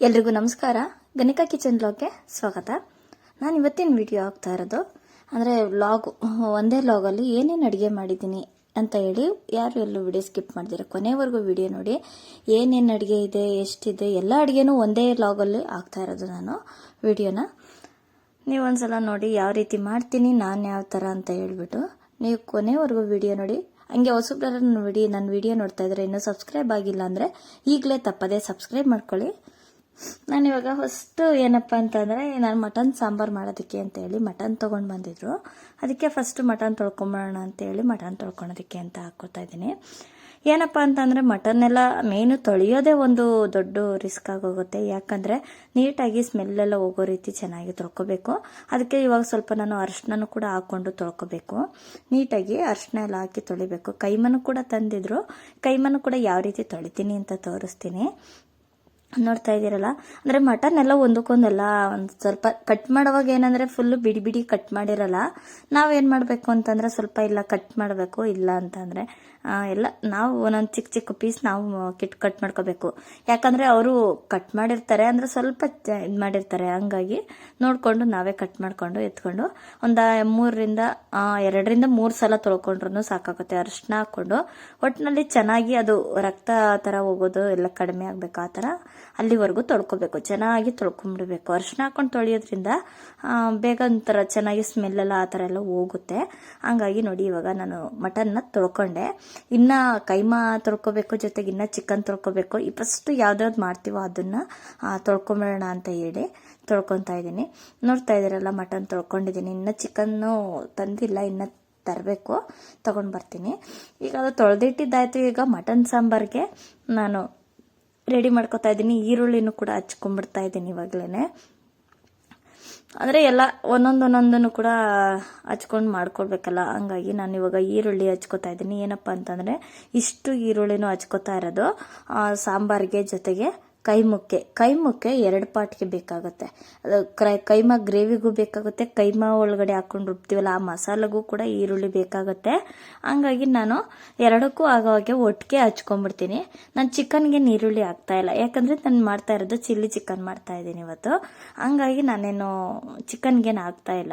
ಎಲ್ರಿಗೂ ನಮಸ್ಕಾರ. ಗಣಿಕಾ ಕಿಚನ್ ಬ್ಲಾಗ್ಗೆ ಸ್ವಾಗತ. ನಾನು ಇವತ್ತಿನ ವಿಡಿಯೋ ಆಗ್ತಾ ಇರೋದು ಅಂದರೆ ವ್ಲಾಗ್, ಒಂದೇ ಲಾಗಲ್ಲಿ ಏನೇನು ಅಡುಗೆ ಮಾಡಿದ್ದೀನಿ ಅಂತ ಹೇಳಿ ಯಾರು ಎಲ್ಲೂ ವಿಡಿಯೋ ಸ್ಕಿಪ್ ಮಾಡಿದಿರ, ಕೊನೆವರೆಗೂ ವಿಡಿಯೋ ನೋಡಿ. ಏನೇನು ಅಡುಗೆ ಇದೆ, ಎಷ್ಟಿದೆ, ಎಲ್ಲ ಅಡುಗೆನೂ ಒಂದೇ ಲಾಗಲ್ಲಿ ಆಗ್ತಾ ಇರೋದು ನಾನು ವಿಡಿಯೋನ. ನೀವು ಒಂದ್ಸಲ ನೋಡಿ ಯಾವ ರೀತಿ ಮಾಡ್ತೀನಿ, ನಾನು ಯಾವ ಥರ ಅಂತ ಹೇಳ್ಬಿಟ್ಟು. ನೀವು ಕೊನೆವರೆಗೂ ವಿಡಿಯೋ ನೋಡಿ. ಹಂಗೆ ಹೊಸಬ್ರ ನೋಡಿ ನನ್ನ ವಿಡಿಯೋ ನೋಡ್ತಾ ಇದ್ರೆ ಇನ್ನೂ ಸಬ್ಸ್ಕ್ರೈಬ್ ಆಗಿಲ್ಲ ಅಂದರೆ ಈಗಲೇ ತಪ್ಪದೇ ಸಬ್ಸ್ಕ್ರೈಬ್ ಮಾಡ್ಕೊಳ್ಳಿ. ನಾನು ಇವಾಗ ಫಸ್ಟು ಏನಪ್ಪ ಅಂತಂದರೆ ನಾನು ಮಟನ್ ಸಾಂಬಾರು ಮಾಡೋದಕ್ಕೆ ಅಂತ ಹೇಳಿ ಮಟನ್ ತೊಗೊಂಡು ಬಂದಿದ್ರು. ಅದಕ್ಕೆ ಫಸ್ಟ್ ಮಟನ್ ತೊಳ್ಕೊಂಬರೋಣ ಅಂತೇಳಿ ಮಟನ್ ತೊಳ್ಕೊಳೋದಕ್ಕೆ ಅಂತ ಹಾಕೋತಾ ಇದ್ದೀನಿ. ಏನಪ್ಪ ಅಂತಂದರೆ ಮಟನ್ನೆಲ್ಲ ಮೇನು ತೊಳೆಯೋದೇ ಒಂದು ದೊಡ್ಡ ರಿಸ್ಕ್ ಆಗೋಗುತ್ತೆ. ಯಾಕಂದರೆ ನೀಟಾಗಿ ಸ್ಮೆಲ್ಲೆಲ್ಲ ಹೋಗೋ ರೀತಿ ಚೆನ್ನಾಗಿ ತೊಳ್ಕೊಬೇಕು. ಅದಕ್ಕೆ ಇವಾಗ ಸ್ವಲ್ಪ ನಾನು ಅರ್ಶಿನೂ ಕೂಡ ಹಾಕ್ಕೊಂಡು ತೊಳ್ಕೊಬೇಕು. ನೀಟಾಗಿ ಅರ್ಶಿನ ಎಲ್ಲ ಹಾಕಿ ತೊಳಿಬೇಕು. ಕೈಮನು ಕೂಡ ತಂದಿದ್ರು. ಕೈಮನು ಕೂಡ ಯಾವ ರೀತಿ ತೊಳಿತೀನಿ ಅಂತ ತೋರಿಸ್ತೀನಿ. ನೋಡ್ತಾ ಇದ್ದೀರಲ್ಲ? ಅಂದರೆ ಮಟನ್ ಎಲ್ಲ ಒಂದಕ್ಕೊಂದೆಲ್ಲ, ಒಂದು ಸ್ವಲ್ಪ ಕಟ್ ಮಾಡುವಾಗ ಏನಂದರೆ ಫುಲ್ಲು ಬಿಡಿ ಬಿಡಿ ಕಟ್ ಮಾಡಿರಲ್ಲ, ನಾವೇನು ಮಾಡಬೇಕು ಅಂತಂದರೆ ಸ್ವಲ್ಪ ಇಲ್ಲ ಕಟ್ ಮಾಡಬೇಕು, ಇಲ್ಲ ಅಂತಂದರೆ ಎಲ್ಲ, ನಾವು ಒಂದೊಂದು ಚಿಕ್ಕ ಚಿಕ್ಕ ಪೀಸ್ ನಾವು ಕಿಟ್ ಕಟ್ ಮಾಡ್ಕೋಬೇಕು. ಯಾಕಂದರೆ ಅವರು ಕಟ್ ಮಾಡಿರ್ತಾರೆ ಅಂದರೆ ಸ್ವಲ್ಪ ಇದು ಮಾಡಿರ್ತಾರೆ. ಹಂಗಾಗಿ ನೋಡಿಕೊಂಡು ನಾವೇ ಕಟ್ ಮಾಡಿಕೊಂಡು ಎತ್ಕೊಂಡು ಒಂದು ಮೂರರಿಂದ ಎರಡರಿಂದ ಮೂರು ಸಲ ತೊಳ್ಕೊಂಡ್ರು ಸಾಕಾಗುತ್ತೆ. ಅರಿಶಿನ ಹಾಕ್ಕೊಂಡು ಒಟ್ಟಿನಲ್ಲಿ ಚೆನ್ನಾಗಿ ಅದು ರಕ್ತ ಥರ ಹೋಗೋದು ಎಲ್ಲ ಕಡಿಮೆ ಆಗಬೇಕು ಆ ಥರ. ಅಲ್ಲಿವರೆಗೂ ತೊಳ್ಕೊಬೇಕು, ಚೆನ್ನಾಗಿ ತೊಳ್ಕೊಂಬಿಡ್ಬೇಕು. ಅರ್ಶಿನ ಹಾಕೊಂಡು ತೊಳೆಯೋದ್ರಿಂದ ಬೇಗ ಒಂಥರ ಚೆನ್ನಾಗಿ ಸ್ಮೆಲ್ಲೆಲ್ಲ ಆ ಥರ ಎಲ್ಲ ಹೋಗುತ್ತೆ. ಹಂಗಾಗಿ ನೋಡಿ ಇವಾಗ ನಾನು ಮಟನ್ನ ತೊಳ್ಕೊಂಡೆ. ಇನ್ನು ಕೈಮಾ ತೊಳ್ಕೊಬೇಕು ಜೊತೆಗೆ ಇನ್ನು ಚಿಕನ್ ತೊಳ್ಕೊಬೇಕು. ಈ ಫಸ್ಟು ಯಾವ್ದಾವ್ದು ಮಾಡ್ತೀವೋ ಅದನ್ನು ತೊಳ್ಕೊಂಬಿಡೋಣ ಅಂತ ಹೇಳಿ ತೊಳ್ಕೊತಾ ಇದ್ದೀನಿ. ನೋಡ್ತಾ ಇದ್ದೀರಲ್ಲ, ಮಟನ್ ತೊಳ್ಕೊಂಡಿದ್ದೀನಿ. ಇನ್ನು ಚಿಕನ್ನು ತಂದಿಲ್ಲ, ಇನ್ನು ತರಬೇಕು, ತೊಗೊಂಡು ಬರ್ತೀನಿ. ಈಗ ಅದು ತೊಳೆದಿಟ್ಟಿದ್ದಾಯಿತು, ಈಗ ಮಟನ್ ಸಾಂಬಾರ್ಗೆ ನಾನು ರೆಡಿ ಮಾಡ್ಕೊತಾ ಇದ್ದೀನಿ. ಈರುಳ್ಳಿನೂ ಕೂಡ ಹಚ್ಕೊಂಡ್ಬಿಡ್ತಾ ಇದ್ದೀನಿ ಇವಾಗಲೇ ಅಂದರೆ ಎಲ್ಲ ಒಂದೊಂದು ಒಂದೊಂದನ್ನು ಕೂಡ ಹಚ್ಕೊಂಡು ಮಾಡ್ಕೊಳ್ಬೇಕಲ್ಲ. ಹಂಗಾಗಿ ನಾನು ಇವಾಗ ಈರುಳ್ಳಿ ಹಚ್ಕೋತಾ ಇದ್ದೀನಿ. ಏನಪ್ಪ ಅಂತಂದರೆ ಇಷ್ಟು ಈರುಳ್ಳಿನೂ ಹಚ್ಕೋತಾ ಇರೋದು ಸಾಂಬಾರಿಗೆ ಜೊತೆಗೆ ಕೈಮುಕ್ಕೆ. ಕೈಮುಕ್ಕೆ ಎರಡು ಪಾಟ್ಗೆ ಬೇಕಾಗುತ್ತೆ. ಅದು ಕ್ರೈ ಕೈಮಾ ಗ್ರೇವಿಗೂ ಬೇಕಾಗುತ್ತೆ, ಕೈಮಾ ಒಳಗಡೆ ಹಾಕೊಂಡು ರುಬ್ತೀವಲ್ಲ, ಆ ಮಸಾಲೆಗೂ ಕೂಡ ಈರುಳ್ಳಿ ಬೇಕಾಗುತ್ತೆ. ಹಂಗಾಗಿ ನಾನು ಎರಡಕ್ಕೂ ಆಗೋವಾಗೆ ಒಟ್ಟಿಗೆ ಹಚ್ಕೊಂಡ್ಬಿಡ್ತೀನಿ. ನಾನು ಚಿಕನ್ಗೆ ಈರುಳ್ಳಿ ಇಲ್ಲ. ಯಾಕಂದರೆ ನಾನು ಮಾಡ್ತಾ ಇರೋದು ಚಿಲ್ಲಿ ಚಿಕನ್ ಮಾಡ್ತಾ ಇದ್ದೀನಿ ಇವತ್ತು. ಹಂಗಾಗಿ ನಾನೇನು ಚಿಕನ್ಗೇನು ಇಲ್ಲ.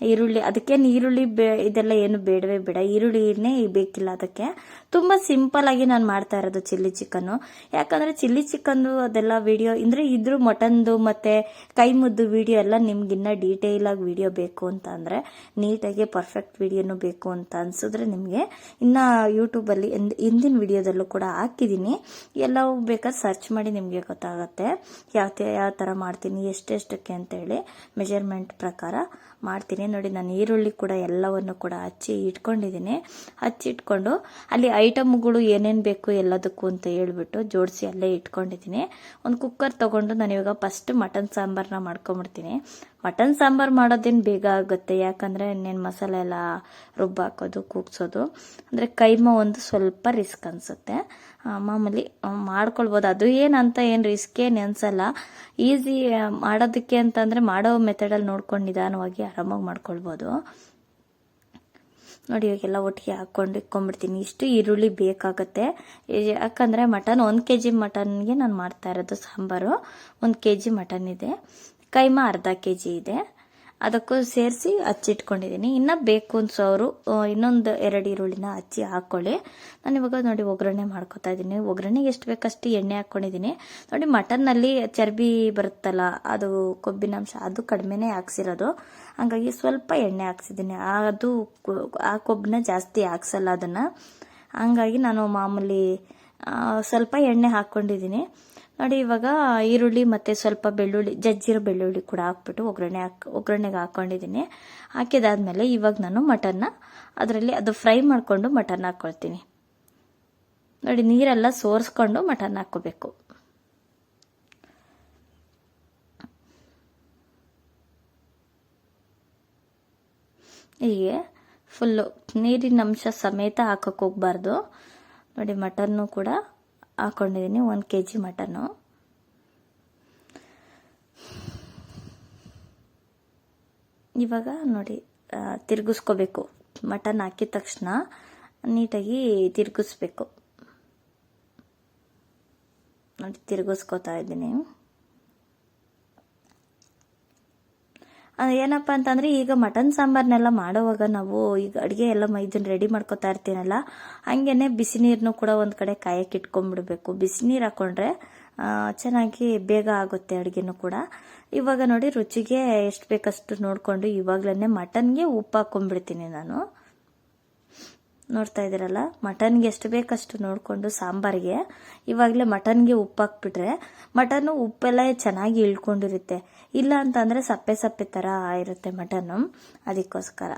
ಈರುಳ್ಳಿ, ಅದಕ್ಕೇನು ಈರುಳ್ಳಿ ಬೇ, ಇದೆಲ್ಲ ಏನು ಬೇಡವೇ ಬೇಡ. ಈರುಳ್ಳಿನೇ ಬೇಕಿಲ್ಲ ಅದಕ್ಕೆ. ತುಂಬ ಸಿಂಪಲ್ ಆಗಿ ನಾನು ಮಾಡ್ತಾ ಇರೋದು ಚಿಲ್ಲಿ ಚಿಕನ್ನು. ಯಾಕಂದರೆ ಚಿಲ್ಲಿ ಚಿಕನ್ದು ಅದೆಲ್ಲ ವಿಡಿಯೋ ಅಂದರೆ ಇದ್ರ ಮಟನ್ದು ಮತ್ತು ಕೈ ಮುದ್ದು ವಿಡಿಯೋ ಎಲ್ಲ ನಿಮ್ಗಿನ್ನ ಡೀಟೇಲ್ ಆಗಿ ವಿಡಿಯೋ ಬೇಕು ಅಂತ ಅಂದರೆ ನೀಟಾಗಿ ಪರ್ಫೆಕ್ಟ್ ವಿಡಿಯೋನು ಬೇಕು ಅಂತ ಅನ್ಸಿದ್ರೆ ನಿಮಗೆ ಇನ್ನು ಯೂಟ್ಯೂಬಲ್ಲಿ ಹಿಂದಿನ ವಿಡಿಯೋದಲ್ಲೂ ಕೂಡ ಹಾಕಿದ್ದೀನಿ ಎಲ್ಲವೂ ಬೇಕಾದ್ರೆ ಸರ್ಚ್ ಮಾಡಿ ನಿಮಗೆ ಗೊತ್ತಾಗುತ್ತೆ. ಯಾವ ಯಾವ ಥರ ಮಾಡ್ತೀನಿ, ಎಷ್ಟೆಷ್ಟಕ್ಕೆ ಅಂತೇಳಿ ಮೆಜರ್ಮೆಂಟ್ ಪ್ರಕಾರ. ಮಾಡ್ತೀನಿ. ನೋಡಿ, ನಾನು ಈರುಳ್ಳಿ ಕೂಡ ಎಲ್ಲವನ್ನು ಕೂಡ ಹಚ್ಚಿ ಇಟ್ಕೊಂಡಿದ್ದೀನಿ. ಹಚ್ಚಿಟ್ಕೊಂಡು ಅಲ್ಲಿ ಐಟಮ್ಗಳು ಏನೇನು ಬೇಕು ಎಲ್ಲದಕ್ಕೂ ಅಂತ ಹೇಳ್ಬಿಟ್ಟು ಜೋಡಿಸಿ ಅಲ್ಲೇ ಇಟ್ಕೊಂಡಿದ್ದೀನಿ. ಒಂದು ಕುಕ್ಕರ್ ತೊಗೊಂಡು ನಾನು ಇವಾಗ ಫಸ್ಟ್ ಮಟನ್ ಸಾಂಬಾರನ್ನ ಮಾಡ್ಕೊಂಬಿಡ್ತೀನಿ. ಮಟನ್ ಸಾಂಬಾರು ಮಾಡೋದೇನು ಬೇಗ ಆಗುತ್ತೆ? ಯಾಕಂದರೆ ಇನ್ನೇನು ಮಸಾಲೆ ಎಲ್ಲ ರುಬ್ಬಾಕೋದು, ಕೂಗ್ಸೋದು. ಅಂದರೆ ಕೈಮ ಒಂದು ಸ್ವಲ್ಪ ರಿಸ್ಕ್ ಅನಿಸುತ್ತೆ. ಮಾಮೂಲಿ ಮಾಡ್ಕೊಳ್ಬೋದು. ಅದು ಏನಂತ ಏನು ರಿಸ್ಕ್ ಏನು ಅನ್ಸಲ್ಲ ಈಸಿ ಮಾಡೋದಕ್ಕೆ ಅಂತಂದರೆ ಮಾಡೋ ಮೆಥಡಲ್ಲಿ ನೋಡ್ಕೊಂಡು ನಿಧಾನವಾಗಿ ಆರಾಮಾಗಿ ಮಾಡ್ಕೊಳ್ಬೋದು. ನೋಡಿ, ಇವಾಗೆಲ್ಲ ಒಟ್ಟಿಗೆ ಹಾಕ್ಕೊಂಡು ಇಟ್ಕೊಂಡ್ಬಿಡ್ತೀನಿ. ಇಷ್ಟು ಈರುಳ್ಳಿ ಬೇಕಾಗುತ್ತೆ. ಯಾಕಂದರೆ ಮಟನ್ ಒಂದು ಕೆ ಜಿ ಮಟನ್ಗೆ ನಾನು ಮಾಡ್ತಾ ಇರೋದು ಸಾಂಬಾರು. ಒಂದು ಕೆ ಜಿ ಮಟನ್ ಇದೆ. ಕೈಮಾ ಅರ್ಧ ಕೆ ಜಿ ಇದೆ. ಅದಕ್ಕೂ ಸೇರಿಸಿ ಹಚ್ಚಿಟ್ಕೊಂಡಿದ್ದೀನಿ ಇನ್ನು ಬೇಕು ಅನ್ಸೋರು ಇನ್ನೊಂದು ಎರಡು ಈರುಳ್ಳಿನ ಹಚ್ಚಿ ಹಾಕ್ಕೊಳ್ಳಿ ನಾನು ಇವಾಗ ನೋಡಿ ಒಗ್ಗರಣೆ ಮಾಡ್ಕೊತಾ ಇದ್ದೀನಿ ಒಗ್ಗರಣೆಗೆ ಎಷ್ಟು ಬೇಕಷ್ಟು ಎಣ್ಣೆ ಹಾಕ್ಕೊಂಡಿದ್ದೀನಿ ನೋಡಿ ಮಟನ್ನಲ್ಲಿ ಚರ್ಬಿ ಬರುತ್ತಲ್ಲ, ಅದು ಕೊಬ್ಬಿನಾಂಶ ಅದು ಕಡಿಮೆನೇ ಹಾಕ್ಸಿರೋದು. ಹಾಗಾಗಿ ಸ್ವಲ್ಪ ಎಣ್ಣೆ ಹಾಕ್ಸಿದ್ದೀನಿ ಅದು ಆ ಕೊಬ್ಬನ್ನ ಜಾಸ್ತಿ ಹಾಕ್ಸಲ್ಲ ಅದನ್ನು. ಹಂಗಾಗಿ ನಾನು ಮಾಮೂಲಿ ಸ್ವಲ್ಪ ಎಣ್ಣೆ ಹಾಕ್ಕೊಂಡಿದ್ದೀನಿ ನೋಡಿ, ಇವಾಗ ಈರುಳ್ಳಿ ಮತ್ತು ಸ್ವಲ್ಪ ಬೆಳ್ಳುಳ್ಳಿ, ಜಜ್ಜಿರೋ ಬೆಳ್ಳುಳ್ಳಿ ಕೂಡ ಹಾಕ್ಬಿಟ್ಟು ಒಗ್ಗರಣೆ ಹಾಕಿ, ಒಗ್ಗರಣೆಗೆ ಹಾಕ್ಕೊಂಡಿದ್ದೀನಿ ಹಾಕಿದಾದ್ಮೇಲೆ ಇವಾಗ ನಾನು ಮಟನ್ನ ಅದರಲ್ಲಿ ಅದು ಫ್ರೈ ಮಾಡಿಕೊಂಡು ಮಟನ್ ಹಾಕ್ಕೊಳ್ತೀನಿ ನೋಡಿ, ನೀರೆಲ್ಲ ಸೋರಿಸ್ಕೊಂಡು ಮಟನ್ ಹಾಕ್ಕೋಬೇಕು. ಹೀಗೆ ಫುಲ್ಲು ನೀರಿನ ಅಂಶ ಸಮೇತ ಹಾಕೋಕೆ ಹೋಗ್ಬಾರ್ದು. ನೋಡಿ, ಮಟನ್ನು ಕೂಡ ಹಾಕೊಂಡಿದ್ದೀನಿ, ಒಂದು ಕೆ ಜಿ ಮಟನು. ಇವಾಗ ನೋಡಿ ತಿರುಗಿಸ್ಕೋಬೇಕು. ಮಟನ್ ಹಾಕಿದ ತಕ್ಷಣ ನೀಟಾಗಿ ತಿರುಗಿಸ್ಬೇಕು. ನೋಡಿ, ತಿರುಗಿಸ್ಕೋತಾ ಇದ್ದೀನಿ. ಏನಪ್ಪ ಅಂತಂದರೆ ಈಗ ಮಟನ್ ಸಾಂಬಾರನ್ನೆಲ್ಲ ಮಾಡುವಾಗ ನಾವು ಈಗ ಅಡುಗೆ ಎಲ್ಲ ಮ- ಇದನ್ನ ರೆಡಿ ಮಾಡ್ಕೊತಾ ಇರ್ತೀನಲ್ಲ ಹಾಗೇನೆ ಬಿಸಿ ನೀರನ್ನು ಕೂಡ ಒಂದು ಕಡೆ ಕಾಯಕ್ಕೆ ಇಟ್ಕೊಂಡ್ಬಿಡ್ಬೇಕು ಬಿಸಿ ನೀರು ಹಾಕೊಂಡ್ರೆ ಆ, ಚೆನ್ನಾಗಿ ಬೇಗ ಆಗುತ್ತೆ ಅಡುಗೆನೂ ಕೂಡ. ಇವಾಗ ನೋಡಿ ರುಚಿಗೆ ಎಷ್ಟು ಬೇಕಷ್ಟು ನೋಡಿಕೊಂಡು ಇವಾಗ್ಲೇ ಮಟನ್ಗೆ ಉಪ್ಪು ಹಾಕೊಂಡ್ಬಿಡ್ತೀನಿ ನಾನು. ನೋಡ್ತಾ ಇದ್ದೀರಲ್ಲ? ಮಟನ್ಗೆ ಎಷ್ಟು ಬೇಕಷ್ಟು ನೋಡಿಕೊಂಡು ಸಾಂಬಾರಿಗೆ. ಇವಾಗಲೇ ಮಟನ್ಗೆ ಉಪ್ಪು ಹಾಕ್ಬಿಟ್ರೆ ಮಟನ್ನು ಉಪ್ಪೆಲ್ಲ ಚೆನ್ನಾಗಿ ಇಳ್ಕೊಂಡಿರುತ್ತೆ. ಇಲ್ಲ ಅಂತಂದರೆ ಸಪ್ಪೆ ಸಪ್ಪೆ ಥರ ಇರುತ್ತೆ ಮಟನ್ನು ಅದಕ್ಕೋಸ್ಕರ.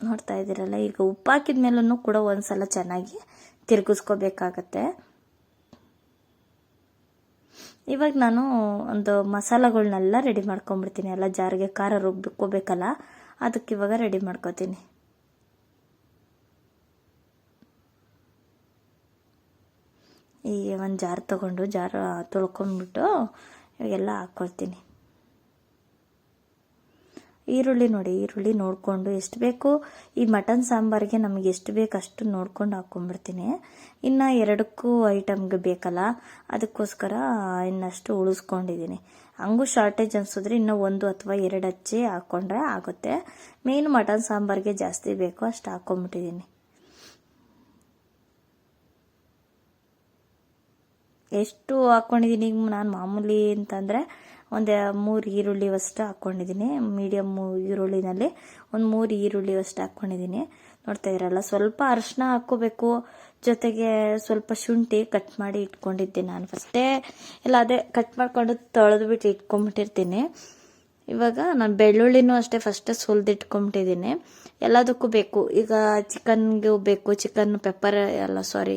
ನೋಡ್ತಾ ಇದ್ದೀರಲ್ಲ? ಈಗ ಉಪ್ಪು ಹಾಕಿದ ಮೇಲೂ ಕೂಡ ಒಂದ್ಸಲ ಚೆನ್ನಾಗಿ ತಿರುಗಿಸ್ಕೋಬೇಕಾಗತ್ತೆ. ಇವಾಗ ನಾನು ಒಂದು ಮಸಾಲಗಳನ್ನೆಲ್ಲ ರೆಡಿ ಮಾಡ್ಕೊಂಡ್ಬಿಡ್ತೀನಿ. ಎಲ್ಲ ಜಾರಿಗೆ ಖಾರ ರುಬ್ಬಿಕೋಬೇಕಲ್ಲ ಅದಕ್ಕೆ ಇವಾಗ ರೆಡಿ ಮಾಡ್ಕೋತೀನಿ. ಈ ಒಂದು ಜಾರ್ ತೊಗೊಂಡು, ಜಾರ್ ತೊಳ್ಕೊಂಡ್ಬಿಟ್ಟು ಇವಾಗೆಲ್ಲ ಹಾಕ್ಕೊಳ್ತೀನಿ ಈರುಳ್ಳಿ ನೋಡಿ, ಈರುಳ್ಳಿ ನೋಡಿಕೊಂಡು ಎಷ್ಟು ಬೇಕು? ಈ ಮಟನ್ ಸಾಂಬಾರಿಗೆ ನಮಗೆ ಎಷ್ಟು ಬೇಕು ಅಷ್ಟು ನೋಡ್ಕೊಂಡು ಹಾಕ್ಕೊಂಡ್ಬಿಡ್ತೀನಿ ಇನ್ನು ಎರಡಕ್ಕೂ ಐಟಮ್ಗೆ ಬೇಕಲ್ಲ, ಅದಕ್ಕೋಸ್ಕರ ಇನ್ನಷ್ಟು ಉಳಿಸ್ಕೊಂಡಿದ್ದೀನಿ. ಹಂಗೂ ಶಾರ್ಟೇಜ್ ಅನಿಸಿದ್ರೆ ಇನ್ನೂ ಒಂದು ಅಥವಾ ಎರಡು ಹಚ್ಚಿ ಹಾಕ್ಕೊಂಡ್ರೆ ಆಗುತ್ತೆ. ಮೇನ್ ಮಟನ್ ಸಾಂಬಾರಿಗೆ ಜಾಸ್ತಿ ಬೇಕು ಅಷ್ಟು ಹಾಕ್ಕೊಂಬಿಟ್ಟಿದ್ದೀನಿ ಎಷ್ಟು ಹಾಕ್ಕೊಂಡಿದ್ದೀನಿ ಈಗ ನಾನು ಮಾಮೂಲಿ ಅಂತಂದರೆ ಒಂದು ಮೂರು ಈರುಳ್ಳಿ ಅಷ್ಟು ಹಾಕ್ಕೊಂಡಿದ್ದೀನಿ ಮೀಡಿಯಮ್ ಈರುಳ್ಳಿನಲ್ಲಿ ಒಂದು ಮೂರು ಈರುಳ್ಳಿ ಅಷ್ಟು ಹಾಕ್ಕೊಂಡಿದ್ದೀನಿ ನೋಡ್ತಾ ಇರಲ್ಲ ಸ್ವಲ್ಪ ಅರಿಶಿನ ಹಾಕ್ಕೋಬೇಕು. ಜೊತೆಗೆ ಸ್ವಲ್ಪ ಶುಂಠಿ ಕಟ್ ಮಾಡಿ ಇಟ್ಕೊಂಡಿದ್ದೆ ನಾನು ಫಸ್ಟೇ ಇಲ್ಲ, ಅದೇ ಕಟ್ ಮಾಡ್ಕೊಂಡು ತೊಳೆದ್ಬಿಟ್ಟು ಇಟ್ಕೊಂಡ್ಬಿಟ್ಟಿರ್ತೀನಿ. ಇವಾಗ ನಾನು ಬೆಳ್ಳುಳ್ಳಿನೂ ಅಷ್ಟೇ ಫಸ್ಟ್ ಸುಲಿದಿಟ್ಕೊಂಬಿಟ್ಟಿದ್ದೀನಿ ಎಲ್ಲದಕ್ಕೂ ಬೇಕು. ಈಗ ಚಿಕನ್ಗೂ ಬೇಕು. ಚಿಕನ್ ಪೆಪ್ಪರ್ ಎಲ್ಲ ಸಾರಿ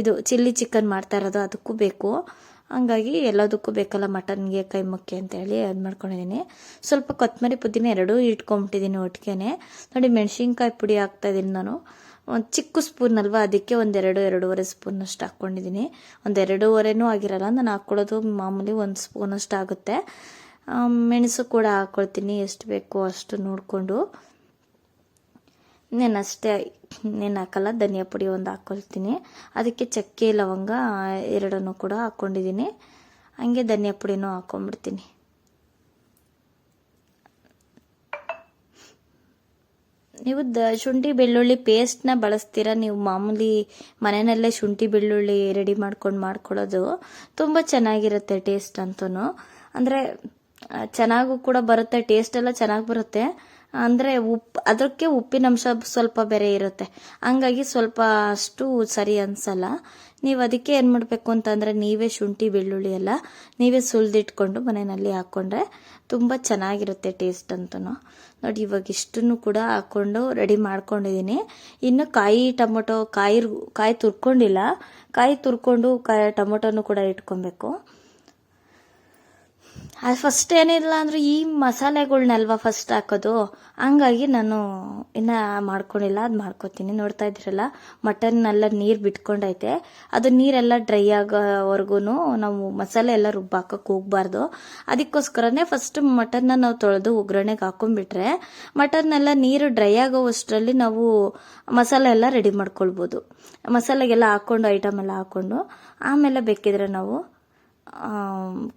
ಇದು ಚಿಲ್ಲಿ ಚಿಕನ್ ಮಾಡ್ತಾ ಇರೋದು, ಅದಕ್ಕೂ ಬೇಕು. ಹಂಗಾಗಿ ಎಲ್ಲದಕ್ಕೂ ಬೇಕಲ್ಲ ಮಟನ್ಗೆ ಕೈಮಕ್ಕೆ ಅಂತೇಳಿ ಅದು ಮಾಡ್ಕೊಂಡಿದ್ದೀನಿ ಸ್ವಲ್ಪ ಕೊತ್ತಂಬರಿ ಪುದೀನ ಎರಡೂ ಇಟ್ಕೊಂಬಿಟ್ಟಿದ್ದೀನಿ ಒಟ್ಟಿಗೆನೆ ನೋಡಿ ಮೆಣಸಿನ್ಕಾಯಿ ಪುಡಿ ಹಾಕ್ತಾ ಇದ್ದೀನಿ ನಾನು. ಒಂದು ಚಿಕ್ಕ ಸ್ಪೂನ್ ಅಲ್ವಾ, ಅದಕ್ಕೆ ಒಂದೆರಡು ಎರಡೂವರೆ ಸ್ಪೂನ್ ಅಷ್ಟು ಹಾಕ್ಕೊಂಡಿದ್ದೀನಿ ಒಂದು ಎರಡೂವರೆನೂ ಆಗಿರಲ್ಲ, ನಾನು ಹಾಕ್ಕೊಳ್ಳೋದು ಮಾಮೂಲಿ ಒಂದು ಸ್ಪೂನ್ ಅಷ್ಟು ಆಗುತ್ತೆ. ಮೆಣಸು ಕೂಡ ಹಾಕ್ಕೊಳ್ತೀನಿ ಎಷ್ಟು ಬೇಕೋ ಅಷ್ಟು ನೋಡಿಕೊಂಡು. ಅಷ್ಟೇ ಇನ್ನೇನು ಹಾಕಲ್ಲ, ಧನಿಯಾ ಪುಡಿ ಒಂದು ಹಾಕ್ಕೊಳ್ತೀನಿ ಅದಕ್ಕೆ ಚಕ್ಕೆ, ಲವಂಗ, ಎರಡನ್ನೂ ಕೂಡ ಹಾಕ್ಕೊಂಡಿದ್ದೀನಿ ಹಂಗೆ ಧನಿಯಾ ಪುಡಿನೂ ಹಾಕ್ಕೊಂಡ್ಬಿಡ್ತೀನಿ ನೀವು ದ, ಶುಂಠಿ ಬೆಳ್ಳುಳ್ಳಿ ಪೇಸ್ಟ್ನ ಬಳಸ್ತೀರಾ? ನೀವು ಮಾಮೂಲಿ ಮನೆಯಲ್ಲೇ ಶುಂಠಿ ಬೆಳ್ಳುಳ್ಳಿ ರೆಡಿ ಮಾಡ್ಕೊಂಡು ಮಾಡ್ಕೊಳ್ಳೋದು ತುಂಬ ಚೆನ್ನಾಗಿರುತ್ತೆ ಟೇಸ್ಟ್ ಅಂತೂ ಅಂದರೆ ಚೆನ್ನಾಗೂ ಕೂಡ ಬರುತ್ತೆ, ಟೇಸ್ಟ್ ಎಲ್ಲ ಚೆನ್ನಾಗಿ ಬರುತ್ತೆ. ಅಂದರೆ ಉಪ್ಪು ಅದಕ್ಕೆ ಉಪ್ಪಿನಂಶ ಸ್ವಲ್ಪ ಬೇರೆ ಇರುತ್ತೆ. ಹಂಗಾಗಿ ಸ್ವಲ್ಪ ಅಷ್ಟು ಸರಿ ಅನ್ಸಲ್ಲ. ನೀವು ಅದಕ್ಕೆ ಏನು ಮಾಡಬೇಕು ಅಂತಂದರೆ ನೀವೇ ಶುಂಠಿ, ಬೆಳ್ಳುಳ್ಳಿ ಎಲ್ಲ ನೀವೇ ಸುಲಿದಿಟ್ಕೊಂಡು ಮನೆಯಲ್ಲಿ ಹಾಕ್ಕೊಂಡ್ರೆ ತುಂಬ ಚೆನ್ನಾಗಿರುತ್ತೆ ಟೇಸ್ಟ್ ಅಂತೂ ನೋಡಿ, ಇವಾಗ ಇಷ್ಟನ್ನು ಕೂಡ ಹಾಕ್ಕೊಂಡು ರೆಡಿ ಮಾಡ್ಕೊಂಡಿದ್ದೀನಿ ಇನ್ನು ಕಾಯಿ ಟೊಮೊಟೊ, ಕಾಯಿ ಕಾಯಿ ತುರ್ಕೊಂಡಿಲ್ಲ. ಕಾಯಿ ತುರ್ಕೊಂಡು ಕಾಯಿ ಟೊಮೊಟೊನು ಕೂಡ ಇಟ್ಕೊಬೇಕು. ಅದು ಫಸ್ಟ್ ಏನಿಲ್ಲ ಅಂದ್ರೆ ಈ ಮಸಾಲೆಗಳ್ನಲ್ವಾ ಫಸ್ಟ್ ಹಾಕೋದು. ಹಂಗಾಗಿ ನಾನು ಇನ್ನು ಮಾಡ್ಕೊಂಡಿಲ್ಲ, ಅದು ಮಾಡ್ಕೊತೀನಿ. ನೋಡ್ತಾ ಇದ್ದೀರಲ್ಲ ಮಟನ್ನೆಲ್ಲ ನೀರು ಬಿಟ್ಕೊಂಡೈತೆ. ಅದು ನೀರೆಲ್ಲ ಡ್ರೈ ಆಗೋವರೆಗೂ ನಾವು ಮಸಾಲೆ ಎಲ್ಲ ರುಬ್ಬ ಹಾಕಕ್ಕೆ ಹೋಗ್ಬಾರ್ದು. ಅದಕ್ಕೋಸ್ಕರನೇ ಫಸ್ಟ್ ಮಟನ್ನ ನಾವು ತೊಳೆದು ಒಗ್ಗರಣೆಗೆ ಹಾಕೊಂಡ್ಬಿಟ್ರೆ ಮಟನ್ನೆಲ್ಲ ನೀರು ಡ್ರೈ ಆಗೋವಷ್ಟರಲ್ಲಿ ನಾವು ಮಸಾಲೆ ಎಲ್ಲ ರೆಡಿ ಮಾಡ್ಕೊಳ್ಬೋದು. ಮಸಾಲೆಗೆಲ್ಲ ಹಾಕ್ಕೊಂಡು ಐಟಮ್ ಎಲ್ಲ ಹಾಕ್ಕೊಂಡು ಆಮೇಲೆ ಬೇಕಿದ್ರೆ ನಾವು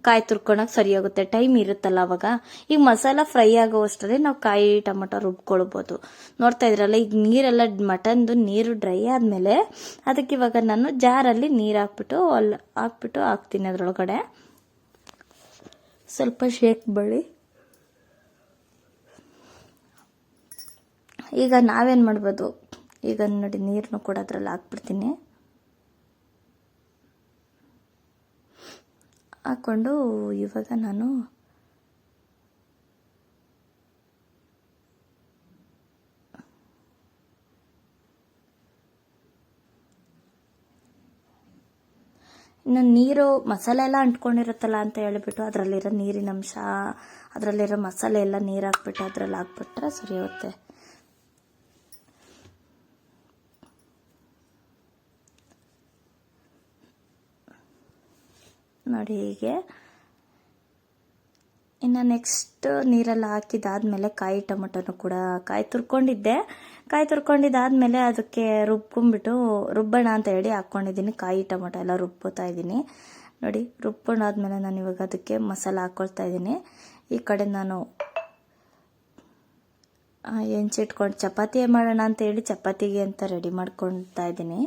ಕಾಯಿ ತುರ್ಕೊಳಕ್ ಸರಿ ಹೋಗುತ್ತೆ ಟೈಮ್ ಇರುತ್ತಲ್ಲ ಅವಾಗ. ಈಗ ಮಸಾಲ ಫ್ರೈ ಆಗೋವಷ್ಟರಲ್ಲಿ ನಾವು ಕಾಯಿ, ಟೊಮೊಟೊ ರುಬ್ಕೊಳ್ಬೋದು. ನೋಡ್ತಾ ಇದ್ರಲ್ಲ, ಈಗ ನೀರೆಲ್ಲ ಮಟನ್ದು ನೀರು ಡ್ರೈ ಆದಮೇಲೆ ಅದಕ್ಕೆ ಇವಾಗ ನಾನು ಜಾರಲ್ಲಿ ನೀರು ಹಾಕ್ಬಿಟ್ಟು ಅಲ್ಲಿ ಹಾಕ್ಬಿಟ್ಟು ಹಾಕ್ತೀನಿ ಅದರೊಳಗಡೆ. ಸ್ವಲ್ಪ ಶೇಕ್ ಬಳ್ಳಿ. ಈಗ ನಾವೇನು ಮಾಡ್ಬೋದು? ಈಗ ನೋಡಿ ನೀರನ್ನು ಕೂಡ ಅದರಲ್ಲಿ ಹಾಕ್ಬಿಡ್ತೀನಿ. ಹಾಕ್ಕೊಂಡು ಇವಾಗ ನಾನು ಇನ್ನು ನೀರು ಮಸಾಲೆ ಎಲ್ಲ ಅಂಟ್ಕೊಂಡಿರುತ್ತಲ್ಲ ಅಂತ ಹೇಳಿಬಿಟ್ಟು ಅದರಲ್ಲಿರೋ ನೀರಿನಂಶ ಅದರಲ್ಲಿರೋ ಮಸಾಲೆ ಎಲ್ಲ ನೀರು ಹಾಕ್ಬಿಟ್ಟು ಅದ್ರಲ್ಲಿ ಹಾಕ್ಬಿಟ್ರೆ ಸರಿ ಹೋಗುತ್ತೆ. ನೋಡಿ ಹೀಗೆ ಇನ್ನು ನೆಕ್ಸ್ಟ್ ನೀರೆಲ್ಲ ಹಾಕಿದಾದ್ಮೇಲೆ ಕಾಯಿ ಟೊಮೊಟೊನು ಕೂಡ ಕಾಯಿ ತುರ್ಕೊಂಡಿದ್ದೆ. ಕಾಯಿ ತುರ್ಕೊಂಡಿದ್ದಾದ್ಮೇಲೆ ಅದಕ್ಕೆ ರುಬ್ಕೊಂಡ್ಬಿಟ್ಟು ರುಬ್ಬಣ ಅಂತ ಹೇಳಿ ಹಾಕ್ಕೊಂಡಿದ್ದೀನಿ ಕಾಯಿ ಟೊಮೊಟೊ ಎಲ್ಲ ರುಬ್ಬೋತಾ ಇದ್ದೀನಿ. ನೋಡಿ, ರುಬ್ಕೊಂಡಾದ್ಮೇಲೆ ನಾನು ಇವಾಗ ಅದಕ್ಕೆ ಮಸಾಲ ಹಾಕ್ಕೊಳ್ತಾ ಇದ್ದೀನಿ. ಈ ಕಡೆ ನಾನು ಹೆಂಚಿಟ್ಕೊಂಡು ಚಪಾತಿ ಮಾಡೋಣ ಅಂತ ಹೇಳಿ ಚಪಾತಿಗೆ ಅಂತ ರೆಡಿ ಮಾಡ್ಕೊತಾ ಇದ್ದೀನಿ.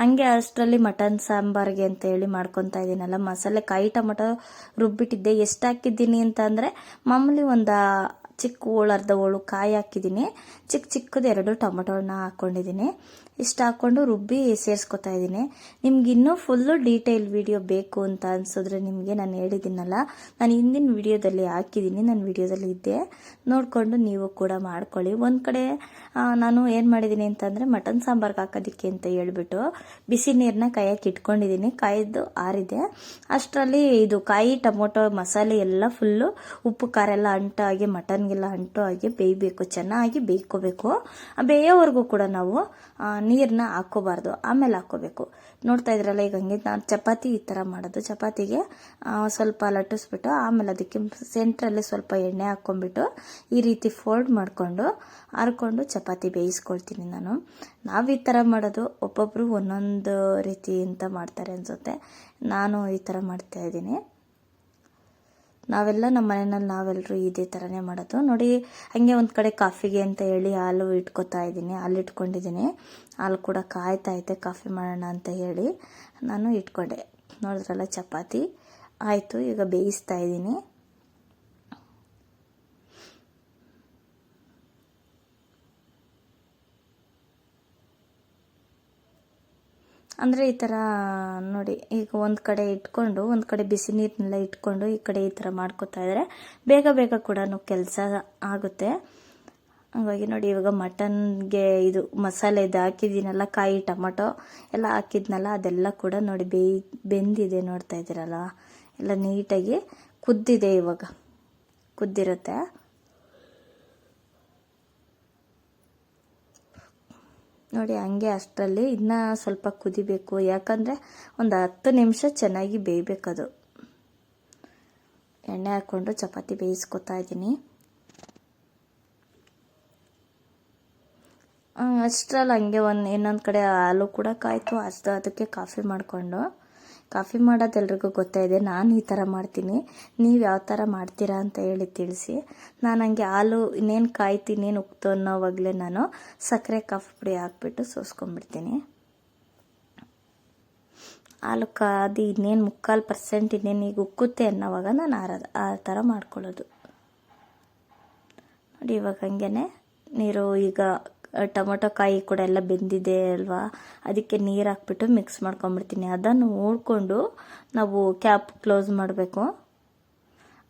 ಹಂಗೆ ಅಷ್ಟರಲ್ಲಿ ಮಟನ್ ಸಾಂಬಾರ್ಗೆ ಅಂತ ಹೇಳಿ ಮಾಡ್ಕೊತಾ ಇದ್ದೀನಲ್ಲ. ಮಸಾಲೆ ಕಾಯಿ ಟೊಮೊಟೊ ರುಬ್ಬಿಟ್ಟಿದ್ದೆ. ಎಷ್ಟು ಹಾಕಿದ್ದೀನಿ ಅಂತ ಅಂದರೆ ಮಾಮೂಲಿ ಒಂದು ಚಿಕ್ಕ ಹೋಳು, ಅರ್ಧ ಹೋಳು ಕಾಯಿ ಹಾಕಿದ್ದೀನಿ. ಚಿಕ್ಕ ಚಿಕ್ಕದು ಎರಡು ಟೊಮೊಟೊನ ಹಾಕ್ಕೊಂಡಿದ್ದೀನಿ ಇಷ್ಟು ಹಾಕ್ಕೊಂಡು ರುಬ್ಬಿ ಸೇರಿಸ್ಕೊತಾ ಇದ್ದೀನಿ. ನಿಮ್ಗೆ ಇನ್ನೂ ಫುಲ್ಲು ಡೀಟೇಲ್ ವಿಡಿಯೋ ಬೇಕು ಅಂತ ಅನ್ಸಿದ್ರೆ ನಿಮಗೆ ನಾನು ಹೇಳಿದ್ದೀನಲ್ಲ, ನಾನು ಹಿಂದಿನ ವಿಡಿಯೋದಲ್ಲಿ ಹಾಕಿದ್ದೀನಿ, ನನ್ನ ವಿಡಿಯೋದಲ್ಲಿ ಇದ್ದೆ ನೋಡಿಕೊಂಡು ನೀವು ಕೂಡ ಮಾಡ್ಕೊಳ್ಳಿ. ಒಂದು ಕಡೆ ನಾನು ಏನು ಮಾಡಿದ್ದೀನಿ ಅಂತಂದರೆ ಮಟನ್ ಸಾಂಬಾರ್ಗೆ ಹಾಕೋದಕ್ಕೆ ಅಂತ ಹೇಳ್ಬಿಟ್ಟು ಬಿಸಿ ನೀರನ್ನ ಕಾಯಕ್ಕೆ ಇಟ್ಕೊಂಡಿದ್ದೀನಿ. ಕಾಯಿದ್ದು ಆರಿದೆ. ಅಷ್ಟರಲ್ಲಿ ಇದು ಕಾಯಿ, ಟೊಮೊಟೊ, ಮಸಾಲೆ ಎಲ್ಲ ಫುಲ್ಲು ಉಪ್ಪು, ಖಾರ ಎಲ್ಲ ಅಂಟು ಹಾಗೆ ಮಟನ್ಗೆಲ್ಲ ಅಂಟು ಹಾಗೆ ಬೇಯಬೇಕು. ಚೆನ್ನಾಗಿ ಬೇಯ್ಕೋಬೇಕು. ಬೇಯೋವರೆಗೂ ಕೂಡ ನಾವು ನೀರನ್ನ ಹಾಕ್ಕೋಬಾರ್ದು, ಆಮೇಲೆ ಹಾಕ್ಕೋಬೇಕು. ನೋಡ್ತಾ ಇದ್ರಲ್ಲ ಈಗ ಹಂಗೆ ನಾನು ಚಪಾತಿ ಈ ಥರ ಮಾಡೋದು. ಚಪಾತಿಗೆ ಸ್ವಲ್ಪ ಲಟ್ಟಿಸ್ಬಿಟ್ಟು, ಆಮೇಲೆ ಅದಕ್ಕೆ ಸೆಂಟ್ರಲ್ಲಿ ಸ್ವಲ್ಪ ಎಣ್ಣೆ ಹಾಕ್ಕೊಂಡ್ಬಿಟ್ಟು, ಈ ರೀತಿ ಫೋಲ್ಡ್ ಮಾಡಿಕೊಂಡು ಹರ್ಕೊಂಡು ಚಪಾತಿ ಬೇಯಿಸ್ಕೊಳ್ತೀನಿ ನಾನು. ನಾವು ಈ ಥರ ಮಾಡೋದು ಒಬ್ಬೊಬ್ಬರು ಒಂದೊಂದು ರೀತಿ ಅಂತ ಮಾಡ್ತಾರೆ ಅನಿಸುತ್ತೆ. ನಾನು ಈ ಥರ ಮಾಡ್ತಾ ಇದ್ದೀನಿ. ನಾವೆಲ್ಲ ನಮ್ಮ ಮನೆಯಲ್ಲಿ ನಾವೆಲ್ಲರೂ ಇದೇ ಥರನೇ ಮಾಡೋದು. ನೋಡಿ, ಹಾಗೆ ಒಂದು ಕಡೆ ಕಾಫಿಗೆ ಅಂತ ಹೇಳಿ ಹಾಲು ಇಟ್ಕೊತಾ ಇದ್ದೀನಿ. ಹಾಲು ಇಟ್ಕೊಂಡಿದ್ದೀನಿ. ಹಾಲು ಕೂಡ ಕಾಯ್ತಾ ಐತೆ ಕಾಫಿ ಮಾಡೋಣ ಅಂತ ಹೇಳಿ ನಾನು ಇಟ್ಕೊಂಡೆ. ನೋಡಿದ್ರಲ್ಲ, ಚಪಾತಿ. ಆಯಿತು, ಈಗ ಬೇಯಿಸ್ತಾ ಇದ್ದೀನಿ. ಅಂದರೆ ಈ ಥರ ನೋಡಿ, ಈಗ ಒಂದು ಕಡೆ ಇಟ್ಕೊಂಡು, ಒಂದು ಕಡೆ ಬಿಸಿ ನೀರನ್ನೆಲ್ಲ ಇಟ್ಕೊಂಡು ಈ ಕಡೆ ಈ ಥರ ಮಾಡ್ಕೊತಾ ಇದ್ದಾರೆ ಬೇಗ ಬೇಗ ಕೂಡ ಕೆಲಸ ಆಗುತ್ತೆ. ಹಾಗಾಗಿ ನೋಡಿ, ಇವಾಗ ಮಟನ್ಗೆ ಇದು ಮಸಾಲೆ ಇದು ಹಾಕಿದ್ದೀನಲ್ಲ, ಕಾಯಿ, ಟೊಮೊಟೊ ಎಲ್ಲ ಹಾಕಿದ್ನಲ್ಲ, ಅದೆಲ್ಲ ಕೂಡ ನೋಡಿ ಬೇಯ್ ಬೆಂದಿದೆ ನೋಡ್ತಾ ಇದ್ದೀರಲ್ಲ. ಎಲ್ಲ ನೀಟಾಗಿ ಕುದ್ದಿದೆ ಇವಾಗ. ಕುದ್ದಿರುತ್ತೆ. ನೋಡಿ, ಹಂಗೆ ಅಷ್ಟರಲ್ಲಿ ಇನ್ನೂ ಸ್ವಲ್ಪ ಕುದಿಬೇಕು. ಯಾಕಂದರೆ ಒಂದು ಹತ್ತು ನಿಮಿಷ ಚೆನ್ನಾಗಿ ಬೇಯಬೇಕದು. ಎಣ್ಣೆ ಹಾಕ್ಕೊಂಡು ಚಪಾತಿ ಬೇಯಿಸ್ಕೊತಾ ಇದ್ದೀನಿ. ಅಷ್ಟರಲ್ಲಿ ಹಂಗೆ ಒಂದು ಇನ್ನೊಂದು ಕಡೆ ಹಾಲು ಕೂಡ ಕಾಯಿತು. ಅಷ್ಟು ಅದಕ್ಕೆ ಕಾಫಿ ಮಾಡಿಕೊಂಡು. ಕಾಫಿ ಮಾಡೋದು ಎಲ್ರಿಗೂ ಗೊತ್ತೇ ಇದೆ, ನಾನು ಈ ಥರ ಮಾಡ್ತೀನಿ, ನೀವು ಯಾವ ಥರ ಮಾಡ್ತೀರಾ ಅಂತ ಹೇಳಿ ತಿಳಿಸಿ. ನಾನು ಹಂಗೆ ಹಾಲು, ಇನ್ನೇನು ಕಾಯ್ತು ಇನ್ನೇನು ಉಕ್ತು ಅನ್ನೋವಾಗಲೇ ನಾನು ಸಕ್ಕರೆ, ಕಾಫಿ ಪುಡಿ ಹಾಕ್ಬಿಟ್ಟು ಸೋಸ್ಕೊಂಡ್ಬಿಡ್ತೀನಿ. ಹಾಲು ಕಾದಿ, ಇನ್ನೇನು ಮುಕ್ಕಾಲು ಪರ್ಸೆಂಟ್ ಇನ್ನೇನು ಈಗ ಉಕ್ಕುತ್ತೆ ಅನ್ನೋವಾಗ ನಾನು ಆರ ಆ ಥರ ಮಾಡ್ಕೊಳ್ಳೋದು. ನೋಡಿ ಇವಾಗ ಹಂಗೆ ನೀರು ಈಗ ಟೊಮೊಟೊ ಕಾಯಿ ಕೂಡ ಎಲ್ಲ ಬೆಂದಿದೆ ಅಲ್ವಾ? ಅದಕ್ಕೆ ನೀರು ಹಾಕ್ಬಿಟ್ಟು ಮಿಕ್ಸ್ ಮಾಡ್ಕೊಂಬಿಡ್ತೀನಿ ಅದನ್ನು ನೋಡಿಕೊಂಡು ನಾವು ಕ್ಯಾಪ್ ಕ್ಲೋಸ್ ಮಾಡಬೇಕು.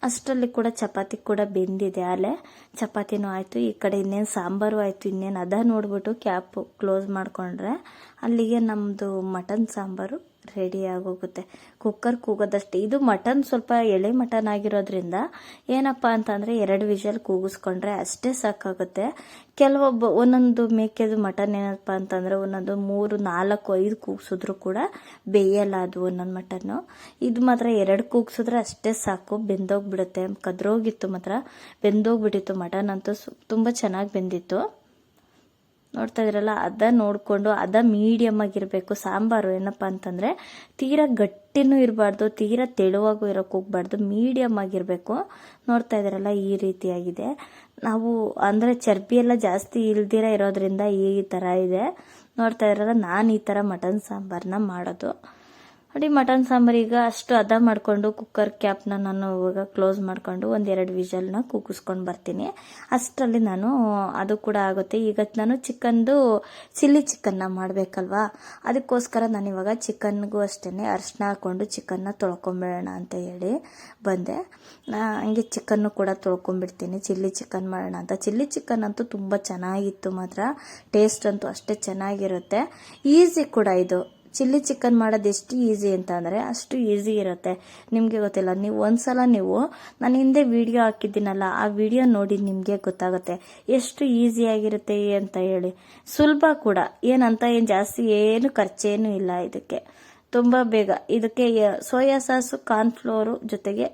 ಅಷ್ಟರಲ್ಲಿ ಕೂಡ ಚಪಾತಿ ಕೂಡ ಬೆಂದಿದೆ ಅಲ್ಲೇ ಚಪಾತಿನೂ ಆಯಿತು, ಈ ಕಡೆ ಇನ್ನೇನು ಸಾಂಬಾರು ಆಯಿತು, ಇನ್ನೇನು ಅದ ನೋಡ್ಬಿಟ್ಟು ಕ್ಯಾಪ್ ಕ್ಲೋಸ್ ಮಾಡಿಕೊಂಡ್ರೆ ಅಲ್ಲಿಗೆ ನಮ್ಮದು ಮಟನ್ ಸಾಂಬಾರು ರೆಡಿ ಆಗೋಗುತ್ತೆ. ಕುಕ್ಕರ್ ಕೂಗೋದಷ್ಟೇ. ಇದು ಮಟನ್ ಸ್ವಲ್ಪ ಎಳೆ ಮಟನ್ ಆಗಿರೋದ್ರಿಂದ ಏನಪ್ಪ ಅಂತಂದರೆ ಎರಡು ವಿಷಲ್ ಕೂಗಿಸ್ಕೊಂಡ್ರೆ ಅಷ್ಟೇ ಸಾಕಾಗುತ್ತೆ. ಕೆಲವೊಬ್ಬ ಒಂದೊಂದು ಮೇಕೆದು ಮಟನ್ ಏನಪ್ಪ ಅಂತಂದರೆ ಒಂದೊಂದು ಮೂರು, ನಾಲ್ಕು, ಐದು ಕೂಗಿಸಿದ್ರು ಕೂಡ ಬೇಯಲ್ಲ ಅದು ಒಂದೊಂದು ಮಟನ್ನು ಇದು ಮಾತ್ರ ಎರಡು ಕೂಗಿಸಿದ್ರೆ ಅಷ್ಟೇ ಸಾಕು. ಬೆಂದೋಗ್ಬಿಡುತ್ತೆ. ಕದ್ರೋಗಿತ್ತು ಮಾತ್ರ. ಬೆಂದೋಗ್ಬಿಟ್ಟಿತ್ತು ಮಟನ್ ಅಂತೂ ತುಂಬ ಚೆನ್ನಾಗಿ ಬೆಂದಿತ್ತು. ನೋಡ್ತಾ ಇದ್ರಲ್ಲ, ಅದ ನೋಡಿಕೊಂಡು ಅದ ಮೀಡಿಯಮ್ ಆಗಿರಬೇಕು. ಸಾಂಬಾರು ಏನಪ್ಪ ಅಂತಂದರೆ, ತೀರಾ ಗಟ್ಟಿನೂ ಇರಬಾರ್ದು, ತೀರಾ ತೆಳುವಾಗೂ ಇರೋಕೆ ಹೋಗ್ಬಾರ್ದು ಮೀಡಿಯಮ್ ಆಗಿರಬೇಕು. ನೋಡ್ತಾ ಇದ್ರಲ್ಲ, ಈ ರೀತಿಯಾಗಿದೆ ನಾವು ಅಂದರೆ ಚರ್ಬಿ ಎಲ್ಲ ಜಾಸ್ತಿ ಇಲ್ದಿರ ಇರೋದ್ರಿಂದ ಈ ಥರ ಇದೆ. ನೋಡ್ತಾ ಇದ್ರಲ್ಲ, ನಾನು ಈ ಥರ ಮಟನ್ ಸಾಂಬಾರನ್ನ ಮಾಡೋದು. ನೋಡಿ, ಮಟನ್ ಸಾಂಬಾರು ಈಗ ಅಷ್ಟು ಅದ ಮಾಡಿಕೊಂಡು ಕುಕ್ಕರ್ ಕ್ಯಾಪ್ನ ನಾನು ಇವಾಗ ಕ್ಲೋಸ್ ಮಾಡಿಕೊಂಡು ಒಂದೆರಡು ವಿಜಲ್ನ ಕೂಗಿಸ್ಕೊಂಡು ಬರ್ತೀನಿ. ಅಷ್ಟರಲ್ಲಿ ನಾನು, ಅದು ಕೂಡ ಆಗುತ್ತೆ. ಈಗ ನಾನು ಚಿಕನ್ದು ಚಿಲ್ಲಿ ಚಿಕನ್ನ ಮಾಡಬೇಕಲ್ವಾ? ಅದಕ್ಕೋಸ್ಕರ ನಾನು ಇವಾಗ ಚಿಕನ್ಗೂ ಅಷ್ಟೇ ಅರಿಶಿನ ಹಾಕ್ಕೊಂಡು ಚಿಕನ್ನ ತೊಳ್ಕೊಂಬಿಡೋಣ ಅಂತ ಹೇಳಿ ಬಂದೆ. ಹಂಗೆ ಚಿಕನ್ನು ಕೂಡ ತೊಳ್ಕೊಂಬಿಡ್ತೀನಿ. ಚಿಲ್ಲಿ ಚಿಕನ್ ಮಾಡೋಣ ಅಂತ. ಚಿಲ್ಲಿ ಚಿಕನ್ ಅಂತೂ ತುಂಬ ಚೆನ್ನಾಗಿತ್ತು ಮಾತ್ರ. ಟೇಸ್ಟ್ ಅಂತೂ ಅಷ್ಟೇ ಚೆನ್ನಾಗಿರುತ್ತೆ. ಈಸಿ ಕೂಡ ಇದು. ಚಿಲ್ಲಿ ಚಿಕನ್ ಮಾಡೋದು ಎಷ್ಟು ಈಸಿ ಅಂತ ಅಂದರೆ ಅಷ್ಟು ಈಸಿ ಇರುತ್ತೆ. ನಿಮಗೆ ಗೊತ್ತಿಲ್ಲ, ನೀವು ಒಂದ್ಸಲ ನೀವು, ನಾನು ಹಿಂದೆ ವಿಡಿಯೋ ಹಾಕಿದ್ದೀನಲ್ಲ, ಆ ವಿಡಿಯೋ ನೋಡಿ ನಿಮಗೆ ಗೊತ್ತಾಗುತ್ತೆ. ಎಷ್ಟು ಈಸಿಯಾಗಿರುತ್ತೆ ಅಂತ ಹೇಳಿ. ಸುಲಭ ಕೂಡ, ಏನಂತ ಏನು ಜಾಸ್ತಿ ಏನು ಖರ್ಚೇನು ಇಲ್ಲ ಇದಕ್ಕೆ. ತುಂಬ ಬೇಗ, ಇದಕ್ಕೆ ಸೋಯಾ ಸಾಸು ಕಾರ್ನ್ಫ್ಲೋರು ಜೊತೆಗೆ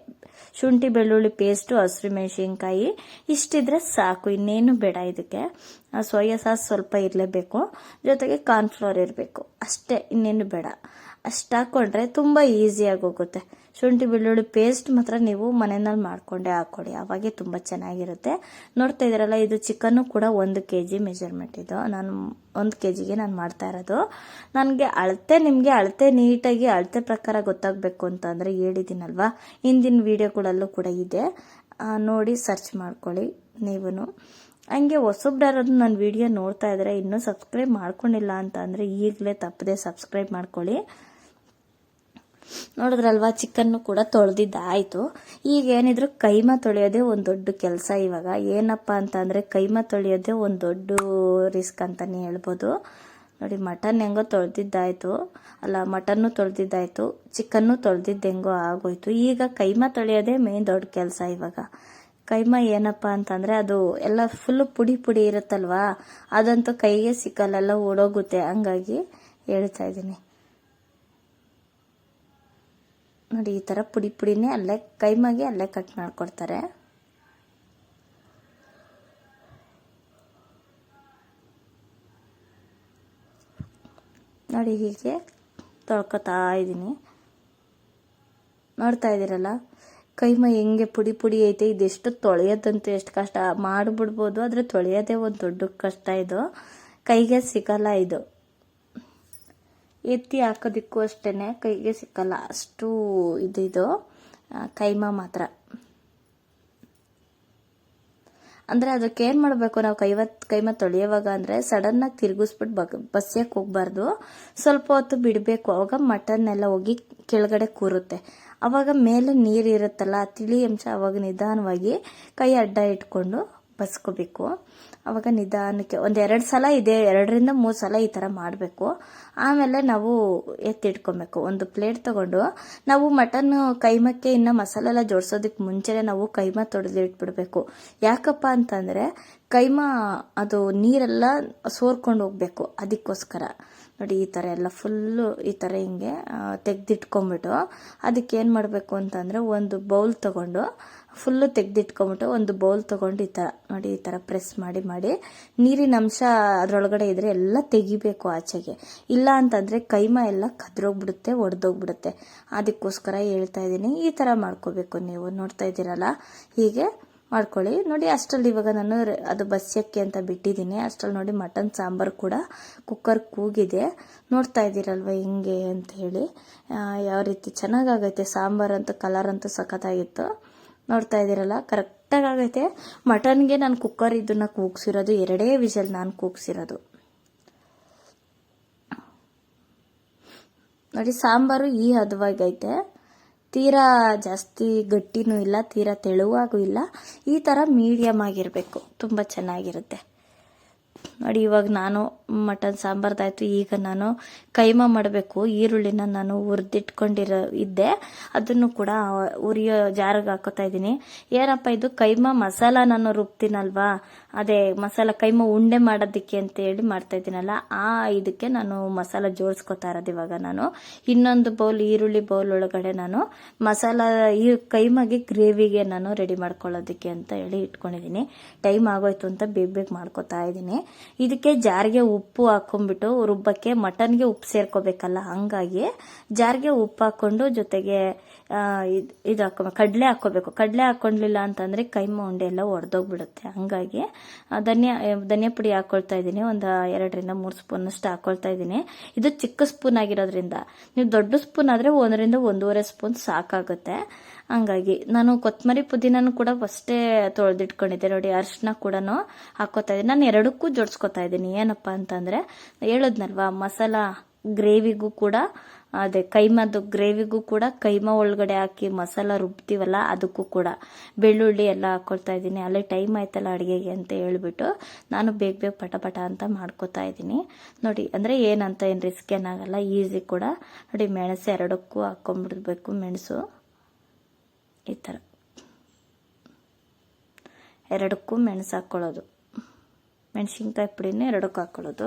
ಶುಂಠಿ, ಬೆಳ್ಳುಳ್ಳಿ ಪೇಸ್ಟು ಹಸಿರು ಮೆಣಸಿನ್ಕಾಯಿ, ಇಷ್ಟಿದ್ರೆ ಸಾಕು. ಇನ್ನೇನು ಬೇಡ ಇದಕ್ಕೆ. ಸೋಯಾ ಸಾಸ್ ಸ್ವಲ್ಪ ಇರಲೇಬೇಕು. ಜೊತೆಗೆ ಕಾರ್ನ್ಫ್ಲವರ್ ಇರಬೇಕು. ಅಷ್ಟೇ, ಇನ್ನೇನು ಬೇಡ. ಅಷ್ಟು ಹಾಕ್ಕೊಂಡ್ರೆ ತುಂಬ ಈಸಿಯಾಗಿ ಹೋಗುತ್ತೆ ಶುಂಠಿ ಬೆಳ್ಳುಳ್ಳಿ ಪೇಸ್ಟ್ ಮಾತ್ರ ನೀವು ಮನೆಯಲ್ಲಿ ಮಾಡಿಕೊಂಡೇ ಹಾಕ್ಕೊಡಿ ಅವಾಗೆ ತುಂಬ ಚೆನ್ನಾಗಿರುತ್ತೆ. ನೋಡ್ತಾ ಇದ್ದೀರಲ್ಲ, ಇದು ಚಿಕನ್ನು ಕೂಡ ಒಂದು ಕೆ ಜಿ ಮೆಜರ್ಮೆಂಟ್ ಇದು. ನಾನು ಒಂದು ಕೆ ಜಿಗೆ ನಾನು ಮಾಡ್ತಾ ಇರೋದು. ನನಗೆ ಅಳತೆ, ನಿಮಗೆ ಅಳತೆ ನೀಟಾಗಿ ಅಳತೆ ಪ್ರಕಾರ ಗೊತ್ತಾಗಬೇಕು ಅಂತಂದರೆ ಹೇಳಿದ್ದೀನಲ್ವಾ? ಹಿಂದಿನ ವೀಡಿಯೋಗಳಲ್ಲೂ ಕೂಡ ಇದೆ. ನೋಡಿ ಸರ್ಚ್ ಮಾಡ್ಕೊಳ್ಳಿ ನೀವು ಹಂಗೆ ಹೊಸಬ್ರಾರದು ನನ್ನ ವಿಡಿಯೋ ನೋಡ್ತಾ ಇದ್ರೆ ಇನ್ನೂ ಸಬ್ಸ್ಕ್ರೈಬ್ ಮಾಡ್ಕೊಂಡಿಲ್ಲ ಅಂತ ಅಂದರೆ ಈಗಲೇ ತಪ್ಪದೆ ಸಬ್ಸ್ಕ್ರೈಬ್ ಮಾಡ್ಕೊಳ್ಳಿ. ನೋಡಿದ್ರಲ್ವಾ ಚಿಕನ್ನು ಕೂಡ ತೊಳೆದಿದ್ದಾಯಿತು. ಈಗ ಏನಿದ್ರು ಕೈಮಾ ತೊಳೆಯೋದೇ ಒಂದು ದೊಡ್ಡ ಕೆಲಸ ಇವಾಗ. ಏನಪ್ಪ ಅಂತ ಅಂದರೆ ಕೈಮಾ ತೊಳೆಯೋದೇ ಒಂದು ದೊಡ್ಡ ರಿಸ್ಕ್ ಅಂತಲೇ ಹೇಳ್ಬೋದು. ನೋಡಿ, ಮಟನ್ ಹೆಂಗೋ ತೊಳೆದಿದ್ದಾಯಿತು. ಅಲ್ಲ, ಮಟನ್ನು ತೊಳೆದಿದ್ದಾಯಿತು, ಚಿಕನ್ನು ತೊಳೆದಿದ್ದು ಹೆಂಗೋ ಆಗೋಯ್ತು. ಈಗ ಕೈಮಾ ತೊಳೆಯೋದೇ ಮೇನ್ ದೊಡ್ಡ ಕೆಲಸ ಇವಾಗ. ಕೈಮಾ ಏನಪ್ಪ ಅಂತಂದರೆ ಅದು ಎಲ್ಲ ಫುಲ್ಲು ಪುಡಿ ಪುಡಿ ಇರುತ್ತಲ್ವಾ, ಅದಂತೂ ಕೈಗೆ ಸಿಕ್ಕಲ್ಲೆಲ್ಲ ಓಡೋಗುತ್ತೆ. ಹಂಗಾಗಿ ಹೇಳ್ತಾ ಇದ್ದೀನಿ. ನೋಡಿ, ಈ ಥರ ಪುಡಿ ಪುಡಿನೇ ಅಲ್ಲೇ ಕೈಮಾಗೆ ಅಲ್ಲೇ ಕಟ್ ಮಾಡಿಕೊಡ್ತಾರೆ. ನೋಡಿ, ಹೀಗೆ ತೊಳ್ಕೊತಾ ಇದ್ದೀನಿ. ನೋಡ್ತಾ ಇದ್ದೀರಲ್ಲ, ಕೈಮ ಹೆಂಗೆ ಪುಡಿ ಪುಡಿ ಐತೆ, ಇದೆಷ್ಟು ತೊಳೆಯೋದಂತೂ ಎಷ್ಟು ಕಷ್ಟ. ಮಾಡಿಬಿಡ್ಬೋದು, ಆದರೆ ತೊಳೆಯೋದೇ ಒಂದು ದೊಡ್ಡ ಕಷ್ಟ ಇದು. ಕೈಗೆ ಸಿಗಲ್ಲ ಇದು. ಎತ್ತಿ ಹಾಕೋದಿಕ್ಕೂ ಅಷ್ಟೇ ಕೈಗೆ ಸಿಕ್ಕಲ್ಲ. ಅಷ್ಟು ಇದು ಇದು ಆ, ಕೈಮಾ ಮಾತ್ರ. ಅಂದರೆ ಅದಕ್ಕೆ ಏನು ಮಾಡಬೇಕು ನಾವು ಕೈವತ್ ಕೈಮ ತೊಳೆಯುವಾಗ ಅಂದರೆ ಸಡನ್ನಾಗಿ ತಿರುಗಿಸ್ಬಿಟ್ಟು ಬಗ್ ಬಸ್ಯಕ್ಕೆ ಹೋಗ್ಬಾರ್ದು. ಸ್ವಲ್ಪ ಹೊತ್ತು ಬಿಡಬೇಕು. ಅವಾಗ ಮಟನ್ ಎಲ್ಲ ಹೋಗಿ ಕೆಳಗಡೆ ಕೂರುತ್ತೆ. ಆವಾಗ ಮೇಲೆ ನೀರು ಇರುತ್ತಲ್ಲ ತಿಳಿ ಅಂಶ ಅವಾಗ ನಿಧಾನವಾಗಿ ಕೈ ಅಡ್ಡ ಇಟ್ಕೊಂಡು ಬಸ್ಕೋಬೇಕು. ಅವಾಗ ನಿಧಾನಕ್ಕೆ ಒಂದು ಎರಡು ಸಲ ಇದೆ, ಎರಡರಿಂದ ಮೂರು ಸಲ ಈ ಥರ ಮಾಡಬೇಕು. ಆಮೇಲೆ ನಾವು ಎತ್ತಿಟ್ಕೊಬೇಕು. ಒಂದು ಪ್ಲೇಟ್ ತಗೊಂಡು ನಾವು ಮಟನ್ ಕೈಮಕ್ಕೆ ಇನ್ನು ಮಸಾಲೆ ಎಲ್ಲ ಜೋಡಿಸೋದಕ್ಕೆ ಮುಂಚೆನೇ ನಾವು ಕೈಮ ತೊಡೆದು ಇಟ್ಬಿಡಬೇಕು ಯಾಕಪ್ಪ ಅಂತಂದರೆ ಕೈಮಾ ಅದು ನೀರೆಲ್ಲ ಸೋರ್ಕೊಂಡು ಹೋಗ್ಬೇಕು ಅದಕ್ಕೋಸ್ಕರ. ನೋಡಿ ಈ ಥರ ಎಲ್ಲ ಫುಲ್ಲು ಈ ಥರ ಹಿಂಗೆ ತೆಗೆದಿಟ್ಕೊಂಬಿಟ್ಟು ಅದಕ್ಕೆ ಏನು ಮಾಡಬೇಕು ಅಂತಂದರೆ ಒಂದು ಬೌಲ್ ತಗೊಂಡು ಫುಲ್ಲು ತೆಗೆದಿಟ್ಕೊಂಬಿಟ್ಟು ಒಂದು ಬೌಲ್ ತೊಗೊಂಡು ಈ ಥರ ನೋಡಿ ಈ ಥರ ಪ್ರೆಸ್ ಮಾಡಿ ಮಾಡಿ ನೀರಿನ ಅಂಶ ಅದರೊಳಗಡೆ ಇದ್ದರೆ ಎಲ್ಲ ತೆಗಿಬೇಕು ಆಚೆಗೆ. ಇಲ್ಲ ಅಂತಂದರೆ ಕೈಮ ಎಲ್ಲ ಕದ್ರೋಗ್ಬಿಡುತ್ತೆ, ಒಡೆದೋಗ್ಬಿಡುತ್ತೆ. ಅದಕ್ಕೋಸ್ಕರ ಹೇಳ್ತಾ ಇದ್ದೀನಿ, ಈ ಥರ ಮಾಡ್ಕೋಬೇಕು ನೀವು. ನೋಡ್ತಾ ಇದ್ದೀರಲ್ಲ? ಹೀಗೆ ಮಾಡ್ಕೊಳ್ಳಿ. ನೋಡಿ, ಅಷ್ಟರಲ್ಲಿ ಇವಾಗ ನಾನು ಅದು ಬಸ್ಯಕ್ಕೆ ಅಂತ ಬಿಟ್ಟಿದ್ದೀನಿ. ಅಷ್ಟರಲ್ಲಿ ನೋಡಿ ಮಟನ್, ಸಾಂಬಾರು ಕೂಡ ಕುಕ್ಕರ್ ಕೂಗಿದೆ. ನೋಡ್ತಾ ಇದ್ದೀರಲ್ವ ಹಿಂಗೆ ಅಂತ ಹೇಳಿ. ಯಾವ ರೀತಿ ಚೆನ್ನಾಗಾಗೈತೆ ಸಾಂಬಾರಂತೂ ಕಲರ್ ಅಂತೂ ಸಖತ್ತಾಗಿತ್ತು. ನೋಡ್ತಾ ಇದ್ದೀರಲ್ಲ? ಕರೆಕ್ಟಾಗಿ ಆಗೈತೆ. ಮಟನ್ಗೆ ನಾನು ಕುಕ್ಕರ್ ಇದನ್ನ ಕೂಗ್ಸಿರೋದು, ಎರಡೇ ವಿಷಲ್ ನಾನು ಕೂಗ್ಸಿರೋದು. ನೋಡಿ, ಸಾಂಬಾರು ಈ ಹದವಾಗೈತೆ. ತೀರಾ ಜಾಸ್ತಿ ಗಟ್ಟಿನೂ ಇಲ್ಲ, ತೀರಾ ತೆಳುವಾಗೂ ಇಲ್ಲ. ಈ ಥರ ಮೀಡಿಯಮ್ ಆಗಿರಬೇಕು. ತುಂಬ ಚೆನ್ನಾಗಿರುತ್ತೆ. ನೋಡಿ, ಇವಾಗ ನಾನು ಮಟನ್ ಸಾಂಬಾರ್ದಾಯ್ತು ಈಗ ನಾನು ಕೈಮಾ ಮಾಡಬೇಕು. ಈರುಳ್ಳಿನ ನಾನು ಹುರಿದಿಟ್ಕೊಂಡಿರೋ, ಇದ್ದೆ. ಅದನ್ನು ಕೂಡ ಉರಿಯೋ ಜಾರಿಗೆ ಹಾಕೋತಾ ಇದ್ದೀನಿ. ಏನಪ್ಪ ಇದು ಕೈಮಾ ಮಸಾಲ ನಾನು ರುಬ್ತೀನಲ್ವಾ ಅದೇ ಮಸಾಲ ಕೈಮ ಉಂಡೆ ಮಾಡೋದಕ್ಕೆ ಅಂತ ಹೇಳಿ ಮಾಡ್ತಾ ಇದ್ದೀನಲ್ಲ, ಆ ಇದಕ್ಕೆ ನಾನು ಮಸಾಲ ಜೋಡಿಸ್ಕೊತಾ ಇರೋದು ಇವಾಗ ನಾನು. ಇನ್ನೊಂದು ಬೌಲ್ ಈರುಳ್ಳಿ ಬೌಲ್ ಒಳಗಡೆ ನಾನು ಮಸಾಲ ಈ ಕೈಮಾಗೆ ಗ್ರೇವಿಗೆ ನಾನು ರೆಡಿ ಮಾಡ್ಕೊಳ್ಳೋದಕ್ಕೆ ಅಂತ ಹೇಳಿ ಇಟ್ಕೊಂಡಿದ್ದೀನಿ. ಟೈಮ್ ಆಗೋಯ್ತು ಅಂತ ಬೇಗ ಬೇಗ ಮಾಡ್ಕೊತಾ ಇದ್ದೀನಿ. ಇದಕ್ಕೆ ಜಾರಿಗೆ ಉಪ್ಪು ಹಾಕೊಂಡ್ಬಿಟ್ಟು ರುಬ್ಬಕ್ಕೆ ಮಟನ್ಗೆ ಉಪ್ಪು ಸೇರ್ಕೋಬೇಕಲ್ಲ, ಹಂಗಾಗಿ ಜಾರಿಗೆ ಉಪ್ಪು ಹಾಕೊಂಡು ಜೊತೆಗೆ ಇದ್- ಇದು ಹಾಕೋಬೇಕು ಕಡಲೆ ಹಾಕೋಬೇಕು ಕಡಲೆ ಹಾಕೊಂಡ್ಲಿಲ್ಲ ಅಂತಂದ್ರೆ ಕೈಮ ಉಂಡೆ ಎಲ್ಲ ಒಡೆದೋಗ್ಬಿಡುತ್ತೆ. ಹಂಗಾಗಿ ಧನಿಯಾ ಧನಿಯಾ ಪುಡಿ ಹಾಕ್ಕೊಳ್ತಾ ಇದ್ದೀನಿ. ಒಂದು ಎರಡರಿಂದ ಮೂರು ಸ್ಪೂನಷ್ಟು ಹಾಕ್ಕೊಳ್ತಾ ಇದ್ದೀನಿ. ಇದು ಚಿಕ್ಕ ಸ್ಪೂನ್ ಆಗಿರೋದ್ರಿಂದ. ನೀವು ದೊಡ್ಡ ಸ್ಪೂನ್ ಆದರೆ ಒಂದರಿಂದ ಒಂದೂವರೆ ಸ್ಪೂನ್ ಸಾಕಾಗುತ್ತೆ. ಹಂಗಾಗಿ, ನಾನು ಕೊತ್ತಂಬರಿ ಪುದೀನೂ ಕೂಡ ಫಸ್ಟೇ ತೊಳೆದಿಟ್ಕೊಂಡಿದ್ದೆ. ನೋಡಿ, ಅರಿಶಿನ ಕೂಡ ಹಾಕೋತಾ ಇದ್ದೀನಿ. ನಾನು ಎರಡಕ್ಕೂ ಜೋಡಿಸ್ಕೊತಾ ಇದ್ದೀನಿ. ಏನಪ್ಪ ಅಂತಂದರೆ, ಹೇಳಿದ್ನಲ್ವಾ, ಮಸಾಲ, ಗ್ರೇವಿಗೂ ಕೂಡ ಅದೇ ಕೈಮಾದು ಗ್ರೇವಿಗೂ ಕೂಡ ಕೈಮಾ ಒಳಗಡೆ ಹಾಕಿ ಮಸಾಲ ರುಬ್ತೀವಲ್ಲ ಅದಕ್ಕೂ ಕೂಡ. ಬೆಳ್ಳುಳ್ಳಿ ಎಲ್ಲ ಹಾಕೊಳ್ತಾ ಇದ್ದೀನಿ. ಅಲ್ಲೇ ಟೈಮ್ ಆಯ್ತಲ್ಲ ಅಡುಗೆಗೆ ಅಂತ ಹೇಳ್ಬಿಟ್ಟು ನಾನು ಬೇಗ ಬೇಗ ಪಟ ಪಟ ಅಂತ ಮಾಡ್ಕೋತಾ ಇದ್ದೀನಿ. ನೋಡಿ, ಅಂದರೆ ಏನಂತ ಏನು ರಿಸ್ಕ್ ಏನಾಗಲ್ಲ ಈಸಿ ಕೂಡ. ನೋಡಿ, ಮೆಣಸು ಎರಡಕ್ಕೂ ಹಾಕೊಂಡ್ಬಿಡ್ಬೇಕು ಮೆಣಸು. ಈ ಥರ ಎರಡಕ್ಕೂ ಮೆಣಸು ಹಾಕ್ಕೊಳ್ಳೋದು ಮೆಣಸಿನ್ಕಾಯಿ ಪುಡಿನೇ ಎರಡಕ್ಕೂ ಹಾಕ್ಕೊಳ್ಳೋದು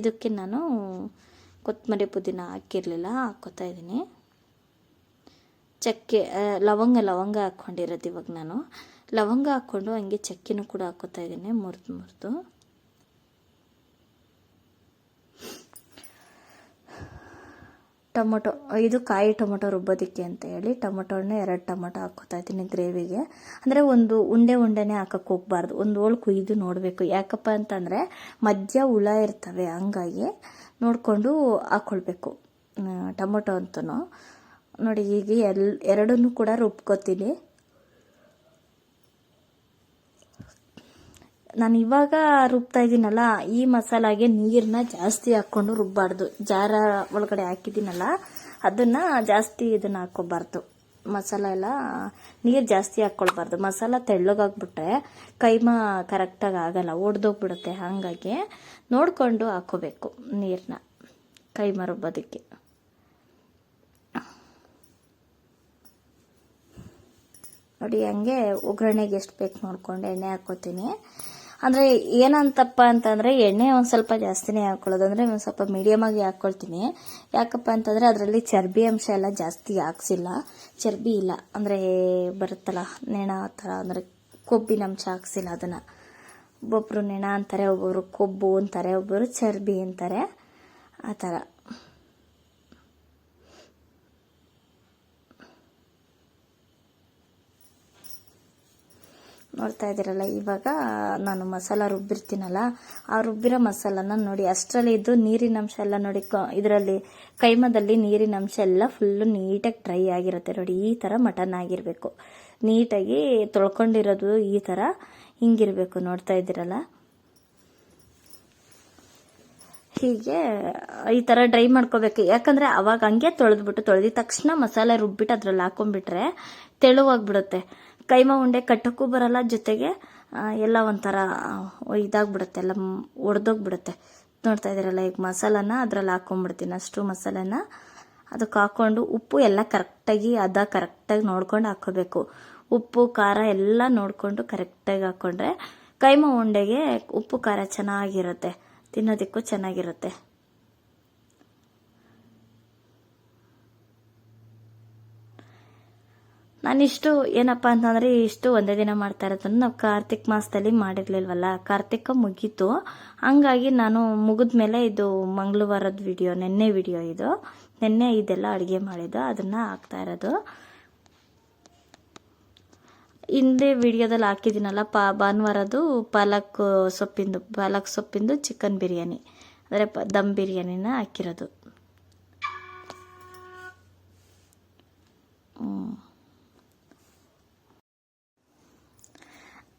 ಇದಕ್ಕೆ ನಾನು ಕೊತ್ತಂಬರಿ ಪುದೀನ ಹಾಕಿರಲಿಲ್ಲ, ಹಾಕ್ಕೋತಾ ಇದ್ದೀನಿ. ಚಕ್ಕೆ ಲವಂಗ ಲವಂಗ ಹಾಕ್ಕೊಂಡಿರೋದು ಇವಾಗ ನಾನು. ಲವಂಗ ಹಾಕ್ಕೊಂಡು ಹಂಗೆ ಚಕ್ಕೆನೂ ಕೂಡ ಹಾಕೋತಾ ಇದ್ದೀನಿ, ಮುರಿದು ಮುರಿದು. ಟೊಮೊಟೊ, ಇದು ಕಾಯಿ ಟೊಮೊಟೊ ರುಬ್ಬೋದಕ್ಕೆ ಅಂತ ಹೇಳಿ ಟೊಮೊಟೊನ ಎರಡು ಟೊಮೊಟೊ ಹಾಕೋತಾ ಇದ್ದೀನಿ ಗ್ರೇವಿಗೆ. ಅಂದರೆ ಒಂದು ಉಂಡೆ ಉಂಡೆನೇ ಹಾಕಕ್ಕೆ ಹೋಗ್ಬಾರ್ದು. ಒಂದು ಹೋಳು ಕುಯ್ದು ನೋಡಬೇಕು. ಯಾಕಪ್ಪ ಅಂತಂದರೆ ಮಧ್ಯ ಹುಳ ಇರ್ತವೆ, ಹಂಗಾಗಿ ನೋಡಿಕೊಂಡು ಹಾಕ್ಕೊಳ್ಬೇಕು ಟೊಮೊಟೊ ಅಂತೂ. ನೋಡಿ ಈಗ ಎಲ್, ಎರಡನ್ನೂ ಕೂಡ ರುಬ್ಕೋತೀನಿ. ನಾನು ಇವಾಗ ರುಬ್ತಾ ಇದ್ದೀನಲ್ಲ ಈ ಮಸಾಲಾಗೆ ನೀರನ್ನ ಜಾಸ್ತಿ ಹಾಕ್ಕೊಂಡು ರುಬ್ಬಾರ್ದು. ಜಾರ ಒಳಗಡೆ ಹಾಕಿದ್ದೀನಲ್ಲ, ಅದನ್ನು ಜಾಸ್ತಿ ಇದನ್ನು ಹಾಕ್ಕೋಬಾರ್ದು ಮಸಾಲ ಎಲ್ಲ ನೀರು ಜಾಸ್ತಿ ಹಾಕ್ಕೊಳ್ಬಾರ್ದು ಮಸಾಲ ತೆಳ್ಳಗಾಗ್ಬಿಟ್ರೆ ಕೈಮಾ ಕರೆಕ್ಟಾಗಿ ಆಗಲ್ಲ, ಒಡೆದೋಗ್ಬಿಡುತ್ತೆ ಹಾಗಾಗಿ ನೋಡಿಕೊಂಡು ಹಾಕೋಬೇಕು ನೀರನ್ನ ಕೈಮ ರುಬ್ಬೋದಕ್ಕೆ. ನೋಡಿ, ಹಂಗೆ ಒಗ್ಗರಣೆಗೆ ಎಷ್ಟು ಬೇಕು ನೋಡ್ಕೊಂಡು ಎಣ್ಣೆ ಹಾಕ್ಕೋತೀನಿ ಅಂದರೆ ಏನಂತಪ್ಪ ಅಂತಂದರೆ ಎಣ್ಣೆ ಒಂದು ಸ್ವಲ್ಪ ಜಾಸ್ತಿನೇ ಹಾಕ್ಕೊಳ್ಳೋದು ಅಂದರೆ ಒಂದು ಸ್ವಲ್ಪ ಮೀಡಿಯಮ್ ಆಗಿ ಹಾಕ್ಕೊಳ್ತೀನಿ ಯಾಕಪ್ಪ ಅಂತಂದರೆ ಅದರಲ್ಲಿ ಚರ್ಬಿ ಅಂಶ ಎಲ್ಲ ಜಾಸ್ತಿ ಹಾಕ್ಸಿಲ್ಲ. ಚರ್ಬಿ ಇಲ್ಲ. ಅಂದರೆ ಬರುತ್ತಲ್ಲ, ನೆಣ ಆ ಥರ, ಅಂದರೆ ಕೊಬ್ಬಿನ ಅಂಶ ಹಾಕ್ಸಿಲ್ಲ ಅದನ್ನು. ಒಬ್ಬೊಬ್ಬರು ನೆಣ ಅಂತಾರೆ, ಒಬ್ಬೊಬ್ರು ಕೊಬ್ಬು ಅಂತಾರೆ ಒಬ್ಬರು ಚರ್ಬಿ ಅಂತಾರೆ. ಆ ಥರ. ನೋಡ್ತಾ ಇದ್ದೀರಲ್ಲ, ಇವಾಗ ನಾನು ಮಸಾಲ ರುಬ್ಬಿರ್ತೀನಲ್ಲ, ಆ ರುಬ್ಬಿರೋ ಮಸಾಲನ ನೋಡಿ, ಅಷ್ಟರಲ್ಲಿ ಇದ್ದು ನೀರಿನ ಅಂಶ ಎಲ್ಲ ನೋಡಿ ಇದರಲ್ಲಿ ಕೈಮದಲ್ಲಿ ನೀರಿನ ಅಂಶ ಎಲ್ಲ ಫುಲ್ಲು ನೀಟಾಗಿ ಡ್ರೈ ಆಗಿರುತ್ತೆ ನೋಡಿ, ಈ ಥರ ಮಟನ್ ಆಗಿರಬೇಕು. ನೀಟಾಗಿ ತೊಳ್ಕೊಂಡಿರೋದು ಈ ಥರ ಹಿಂಗಿರಬೇಕು ನೋಡ್ತಾ ಇದ್ದೀರಲ್ಲ. ಹೀಗೆ ಈ ಥರ ಡ್ರೈ ಮಾಡ್ಕೋಬೇಕು. ಯಾಕಂದರೆ ಅವಾಗ ಹಂಗೆ ತೊಳೆದ್ಬಿಟ್ಟು, ತೊಳೆದಿದ ತಕ್ಷಣ ಮಸಾಲೆ ರುಬ್ಬಿಟ್ಟು ಅದರಲ್ಲಿ ಹಾಕೊಂಡ್ಬಿಟ್ರೆ ತೆಳುವಾಗ್ಬಿಡುತ್ತೆ. ಕೈಮಾ ಉಂಡೆ ಕಟ್ಟೋಕ್ಕೂ ಬರಲ್ಲ, ಜೊತೆಗೆ ಎಲ್ಲ ಒಂಥರ ಇದಾಗ್ಬಿಡುತ್ತೆ, ಎಲ್ಲ ಒಡೆದೋಗ್ಬಿಡುತ್ತೆ. ನೋಡ್ತಾ ಇದ್ದೀರಲ್ಲ, ಈಗ ಮಸಾಲಾನ ಅದ್ರಲ್ಲಿ ಹಾಕೊಂಡ್ಬಿಡ್ತೀನಿ ಅಷ್ಟು ಮಸಾಲೆನ. ಅದಕ್ಕೆ ಹಾಕ್ಕೊಂಡು ಉಪ್ಪು ಎಲ್ಲ ಕರೆಕ್ಟಾಗಿ, ಅದ ಕರೆಕ್ಟಾಗಿ ನೋಡ್ಕೊಂಡು ಹಾಕೋಬೇಕು ಉಪ್ಪು, ಖಾರ ಎಲ್ಲ ನೋಡಿಕೊಂಡು ಕರೆಕ್ಟಾಗಿ ಹಾಕ್ಕೊಂಡ್ರೆ ಕೈಮ ಉಂಡೆಗೆ ಉಪ್ಪು ಖಾರ ಚೆನ್ನಾಗಿರುತ್ತೆ, ತಿನ್ನೋದಕ್ಕೂ ಚೆನ್ನಾಗಿರುತ್ತೆ. ನಾನಿಷ್ಟು ಏನಪ್ಪ ಅಂತಂದರೆ ಇಷ್ಟು ಒಂದೇ ದಿನ ಮಾಡ್ತಾ ಇರೋದನ್ನು ನಾವು ಕಾರ್ತಿಕ್ ಮಾಸದಲ್ಲಿ ಮಾಡಿರ್ಲಿಲ್ವಲ್ಲ? ಕಾರ್ತಿಕ ಮುಗೀತು. ಹಂಗಾಗಿ ನಾನು ಮುಗಿದ ಮೇಲೆ ಇದು ಮಂಗಳವಾರದ ವಿಡಿಯೋ ನಿನ್ನೆ ವಿಡಿಯೋ ಇದು. ನಿನ್ನೆ ಇದೆಲ್ಲ ಅಡುಗೆ ಮಾಡಿದ್ದು. ಅದನ್ನು ಹಾಕ್ತಾ ಇರೋದು. ಹಿಂದೆ ವಿಡಿಯೋದಲ್ಲಿ ಹಾಕಿದ್ದೀನಲ್ಲ, ಪ, ಭಾನುವಾರದ್ದು ಪಾಲಕ್ ಸೊಪ್ಪಿಂದು ಪಾಲಕ್ ಸೊಪ್ಪಿಂದು ಚಿಕನ್ ಬಿರಿಯಾನಿ. ಅಂದರೆ ದಮ್ ಬಿರಿಯಾನಿನ ಹಾಕಿರೋದು.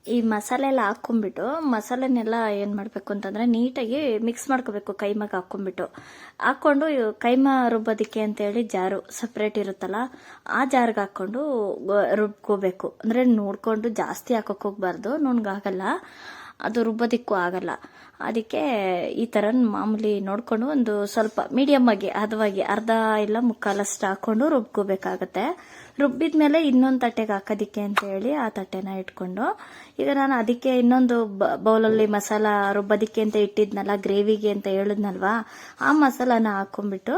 ಈ ಮಸಾಲೆ ಎಲ್ಲ ಹಾಕ್ಕೊಂಬಿಟ್ಟು ಮಸಾಲೆನೆಲ್ಲ ಏನು ಮಾಡಬೇಕು ಅಂತಂದರೆ ನೀಟಾಗಿ ಮಿಕ್ಸ್ ಮಾಡ್ಕೋಬೇಕು, ಕೈಮಾಗ ಹಾಕ್ಕೊಂಬಿಟ್ಟು ಹಾಕ್ಕೊಂಡು ಕೈಮ ಅಂತ ಅಂತೇಳಿ ಜಾರು ಸಪ್ರೇಟ್ ಇರುತ್ತಲ್ಲ, ಆ ಜಾರ್ಗೆ ಹಾಕ್ಕೊಂಡು ಗ- ರುಬ್ಕೋಬೇಕು. ಅಂದರೆ ನೋಡಿಕೊಂಡು ಜಾಸ್ತಿ ಹಾಕೋಕೆ ಹೋಗ್ಬಾರ್ದು ನುಣ್ಗಾಗಲ್ಲ ಅದು ರುಬ್ಬೋದಿಕ್ಕೂ ಆಗಲ್ಲ. ಅದಕ್ಕೆ ಈ ಥರ ಮಾಮೂಲಿ ನೋಡಿಕೊಂಡು ಒಂದು ಸ್ವಲ್ಪ ಮೀಡಿಯಮ್ ಆಗಿ, ಹದವಾಗಿ, ಅರ್ಧ ಇಲ್ಲ ಮುಕ್ಕಾಲಷ್ಟು ಹಾಕ್ಕೊಂಡು ರುಬ್ಕೋಬೇಕಾಗತ್ತೆ. ರುಬ್ಬಿದ ಮೇಲೆ ಇನ್ನೊಂದು ತಟ್ಟೆಗೆ ಹಾಕೋದಿಕ್ಕೆ ಅಂತ ಹೇಳಿ ಆ ತಟ್ಟೆನ ಇಟ್ಕೊಂಡು, ಈಗ ನಾನು ಅದಕ್ಕೆ ಇನ್ನೊಂದು ಬೌಲಲ್ಲಿ ಮಸಾಲ ರುಬ್ಬೋದಿಕ್ಕೆ ಅಂತ ಇಟ್ಟಿದ್ನಲ್ಲ, ಗ್ರೇವಿಗೆ ಅಂತ ಹೇಳಿದ್ನಲ್ವಾ, ಆ ಮಸಾಲಾನ ಹಾಕೊಂಡ್ಬಿಟ್ಟು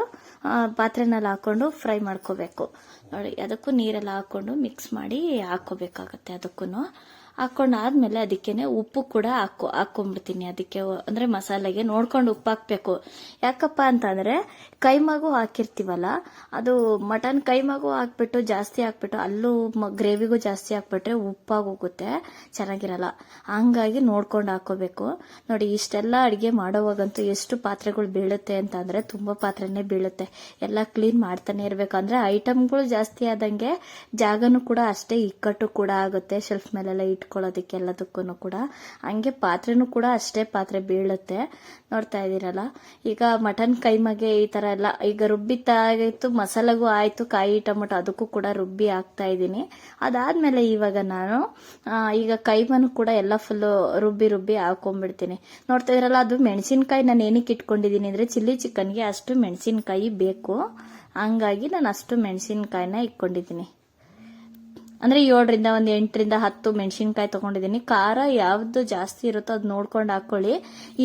ಪಾತ್ರೆನಲ್ಲಿ ಹಾಕೊಂಡು ಫ್ರೈ ಮಾಡ್ಕೋಬೇಕು. ನೋಡಿ, ಅದಕ್ಕೂ ನೀರೆಲ್ಲ ಹಾಕೊಂಡು ಮಿಕ್ಸ್ ಮಾಡಿ ಹಾಕೋಬೇಕಾಗತ್ತೆ ಅದಕ್ಕೂ ಹಾಕೊಂಡು ಆದ್ಮೇಲೆ ಅದಕ್ಕೇನೆ ಉಪ್ಪು ಕೂಡ ಹಾಕೊ ಹಾಕೊಂಡ್ಬಿಡ್ತೀನಿ ಅದಕ್ಕೆ ಅಂದ್ರೆ ಮಸಾಲೆಗೆ ನೋಡ್ಕೊಂಡು ಉಪ್ಪು ಹಾಕ್ಬೇಕು ಯಾಕಪ್ಪ ಅಂತಂದ್ರೆ ಮಗು ಹಾಕಿರ್ತೀವಲ್ಲ, ಅದು ಮಟನ್ ಕೈಮಾಗೂ ಹಾಕ್ಬಿಟ್ಟು ಜಾಸ್ತಿ ಹಾಕ್ಬಿಟ್ಟು ಅಲ್ಲೂ ಗ್ರೇವಿಗೂ ಜಾಸ್ತಿ ಹಾಕ್ಬಿಟ್ರೆ ಉಪ್ಪಾಗೋಗುತ್ತೆ ಚೆನ್ನಾಗಿರಲ್ಲ. ಹಂಗಾಗಿ ನೋಡ್ಕೊಂಡು ಹಾಕೋಬೇಕು. ನೋಡಿ, ಇಷ್ಟೆಲ್ಲ ಅಡುಗೆ ಮಾಡೋವಾಗಂತೂ ಎಷ್ಟು ಪಾತ್ರೆಗಳು ಬೀಳುತ್ತೆ ಅಂತಂದ್ರೆ ತುಂಬಾ ಪಾತ್ರೆನೇ ಬೀಳುತ್ತೆ. ಎಲ್ಲ ಕ್ಲೀನ್ ಮಾಡ್ತಾನೆ ಇರಬೇಕು. ಅಂದ್ರೆ ಐಟಮ್ಗಳು ಜಾಸ್ತಿ ಆದಂಗೆ ಜಾಗನೂ ಕೂಡ ಅಷ್ಟೇ, ಇಕ್ಕಟ್ಟು ಕೂಡ ಆಗುತ್ತೆ ಶೆಲ್ಫ್ ಮೇಲೆಲ್ಲ ಇಟ್ಕೊಳ್ಳೋದಕ್ಕೆ ಎಲ್ಲದಕ್ಕೂ ಕೂಡ. ಹಂಗೆ ಪಾತ್ರೆನೂ ಕೂಡ ಅಷ್ಟೇ ಪಾತ್ರೆ ಬೀಳುತ್ತೆ. ನೋಡ್ತಾ ಇದ್ದೀರಲ್ಲ? ಈಗ ಮಟನ್ ಕೈಮಗೆ ಈ ಥರ ಎಲ್ಲ, ಈಗ ರುಬ್ಬಿತ್ತಾಗಿತ್ತು ಮಸಾಲೆಗೂ ಆಯಿತು, ಕಾಯಿ ಟೊಮೊಟೊ ಅದಕ್ಕೂ ಕೂಡ ರುಬ್ಬಿ ಹಾಕ್ತಾ ಇದ್ದೀನಿ. ಅದಾದ್ಮೇಲೆ ಇವಾಗ ನಾನು ಈಗ ಕೈಮನು ಕೂಡ ಎಲ್ಲ ಫುಲ್ಲು ರುಬ್ಬಿ ರುಬ್ಬಿ ಹಾಕೊಂಡ್ಬಿಡ್ತೀನಿ. ನೋಡ್ತಾ ಇದ್ರಲ್ಲ ಅದು ಮೆಣಸಿನ್ಕಾಯಿ ನಾನು ಏನಕ್ಕೆ ಇಟ್ಕೊಂಡಿದ್ದೀನಿ ಅಂದರೆ ಚಿಲ್ಲಿ ಚಿಕನ್ಗೆ ಅಷ್ಟು ಮೆಣಸಿನ್ಕಾಯಿ ಬೇಕು. ಹಂಗಾಗಿ ನಾನು ಅಷ್ಟು ಮೆಣಸಿನ್ಕಾಯಿನ ಇಟ್ಕೊಂಡಿದ್ದೀನಿ. ಅಂದ್ರೆ ಏಳರಿಂದ ಒಂದು ಎಂಟರಿಂದ ಹತ್ತು ಮೆಣಸಿನ್ಕಾಯಿ ತಗೊಂಡಿದ್ದೀನಿ. ಖಾರ ಯಾವ್ದು ಜಾಸ್ತಿ ಇರುತ್ತೋ ಅದು ನೋಡ್ಕೊಂಡು ಹಾಕೊಳ್ಳಿ.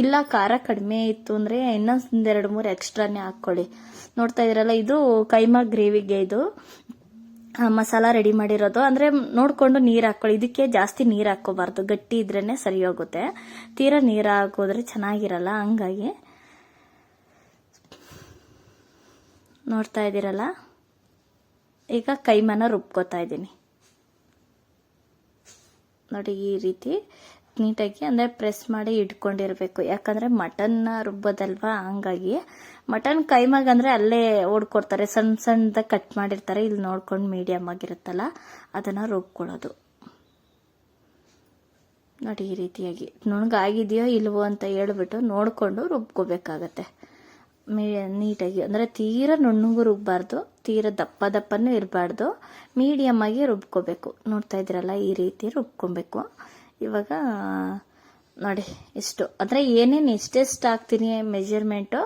ಇಲ್ಲ ಖಾರ ಕಡಿಮೆ ಇತ್ತು ಅಂದ್ರೆ ಇನ್ನೊಂದ್ ಎರಡು ಮೂರು ಎಕ್ಸ್ಟ್ರಾನೇ ಹಾಕೊಳ್ಳಿ. ನೋಡ್ತಾ ಇದ್ರಲ್ಲ, ಇದು ಕೈಮಾ ಗ್ರೇವಿಗೆ ಇದು. ಮಸಾಲ ರೆಡಿ ಮಾಡಿರೋದು. ಅಂದರೆ ನೋಡಿಕೊಂಡು ನೀರು ಹಾಕ್ಕೊಳ್ಳಿ ಇದಕ್ಕೆ ಜಾಸ್ತಿ ನೀರು ಹಾಕ್ಕೋಬಾರ್ದು. ಗಟ್ಟಿ ಇದ್ರೇ ಸರಿ ಹೋಗುತ್ತೆ. ತೀರಾ ನೀರು ಹಾಕೋದ್ರೆ ಚೆನ್ನಾಗಿರಲ್ಲ, ಹಂಗಾಗಿ. ನೋಡ್ತಾ ಇದ್ದೀರಲ್ಲ ಈಗ ಕೈಮನ ರುಬ್ಕೋತಾ ಇದ್ದೀನಿ ನೋಡಿ ಈ ರೀತಿ ನೀಟಾಗಿ ಅಂದರೆ ಪ್ರೆಸ್ ಮಾಡಿ ಇಟ್ಕೊಂಡಿರಬೇಕು. ಯಾಕಂದರೆ ಮಟನ್ನ ರುಬ್ಬೋದಲ್ವಾ? ಹಂಗಾಗಿ ಮಟನ್ ಕೈಮಾಗ ಅಂದರೆ ಅಲ್ಲೇ ಓಡ್ಕೊಡ್ತಾರೆ. ಸಣ್ಣ ಸಣ್ಣದಾಗಿ ಕಟ್ ಮಾಡಿರ್ತಾರೆ. ಇಲ್ಲಿ ನೋಡ್ಕೊಂಡು ಮೀಡಿಯಮ್ ಆಗಿರುತ್ತಲ್ಲ, ಅದನ್ನು ರುಬ್ಕೊಳ್ಳೋದು. ನೋಡಿ ಈ ರೀತಿಯಾಗಿ. ನುಣಗಾಗಿದೆಯೋ ಇಲ್ವೋ ಅಂತ ಹೇಳ್ಬಿಟ್ಟು ನೋಡಿಕೊಂಡು ರುಬ್ಕೋಬೇಕಾಗತ್ತೆ. ನೀಟಾಗಿ, ಅಂದರೆ ತೀರ ನುಣ್ಣಗೂ ರುಬ್ಬಾರ್ದು, ತೀರ ದಪ್ಪ ದಪ್ಪನೂ ಇರಬಾರ್ದು. ಮೀಡಿಯಮ್ ಆಗಿ ರುಬ್ಕೋಬೇಕು. ನೋಡ್ತಾ ಇದ್ದೀರಲ್ಲ, ಈ ರೀತಿ ರುಬ್ಕೊಬೇಕು. ಇವಾಗ, ನೋಡಿ, ಇಷ್ಟು. ಅಂದರೆ ಏನೇನು ಎಷ್ಟೆಷ್ಟು ಹಾಕ್ತೀನಿ ಮೆಜರ್ಮೆಂಟು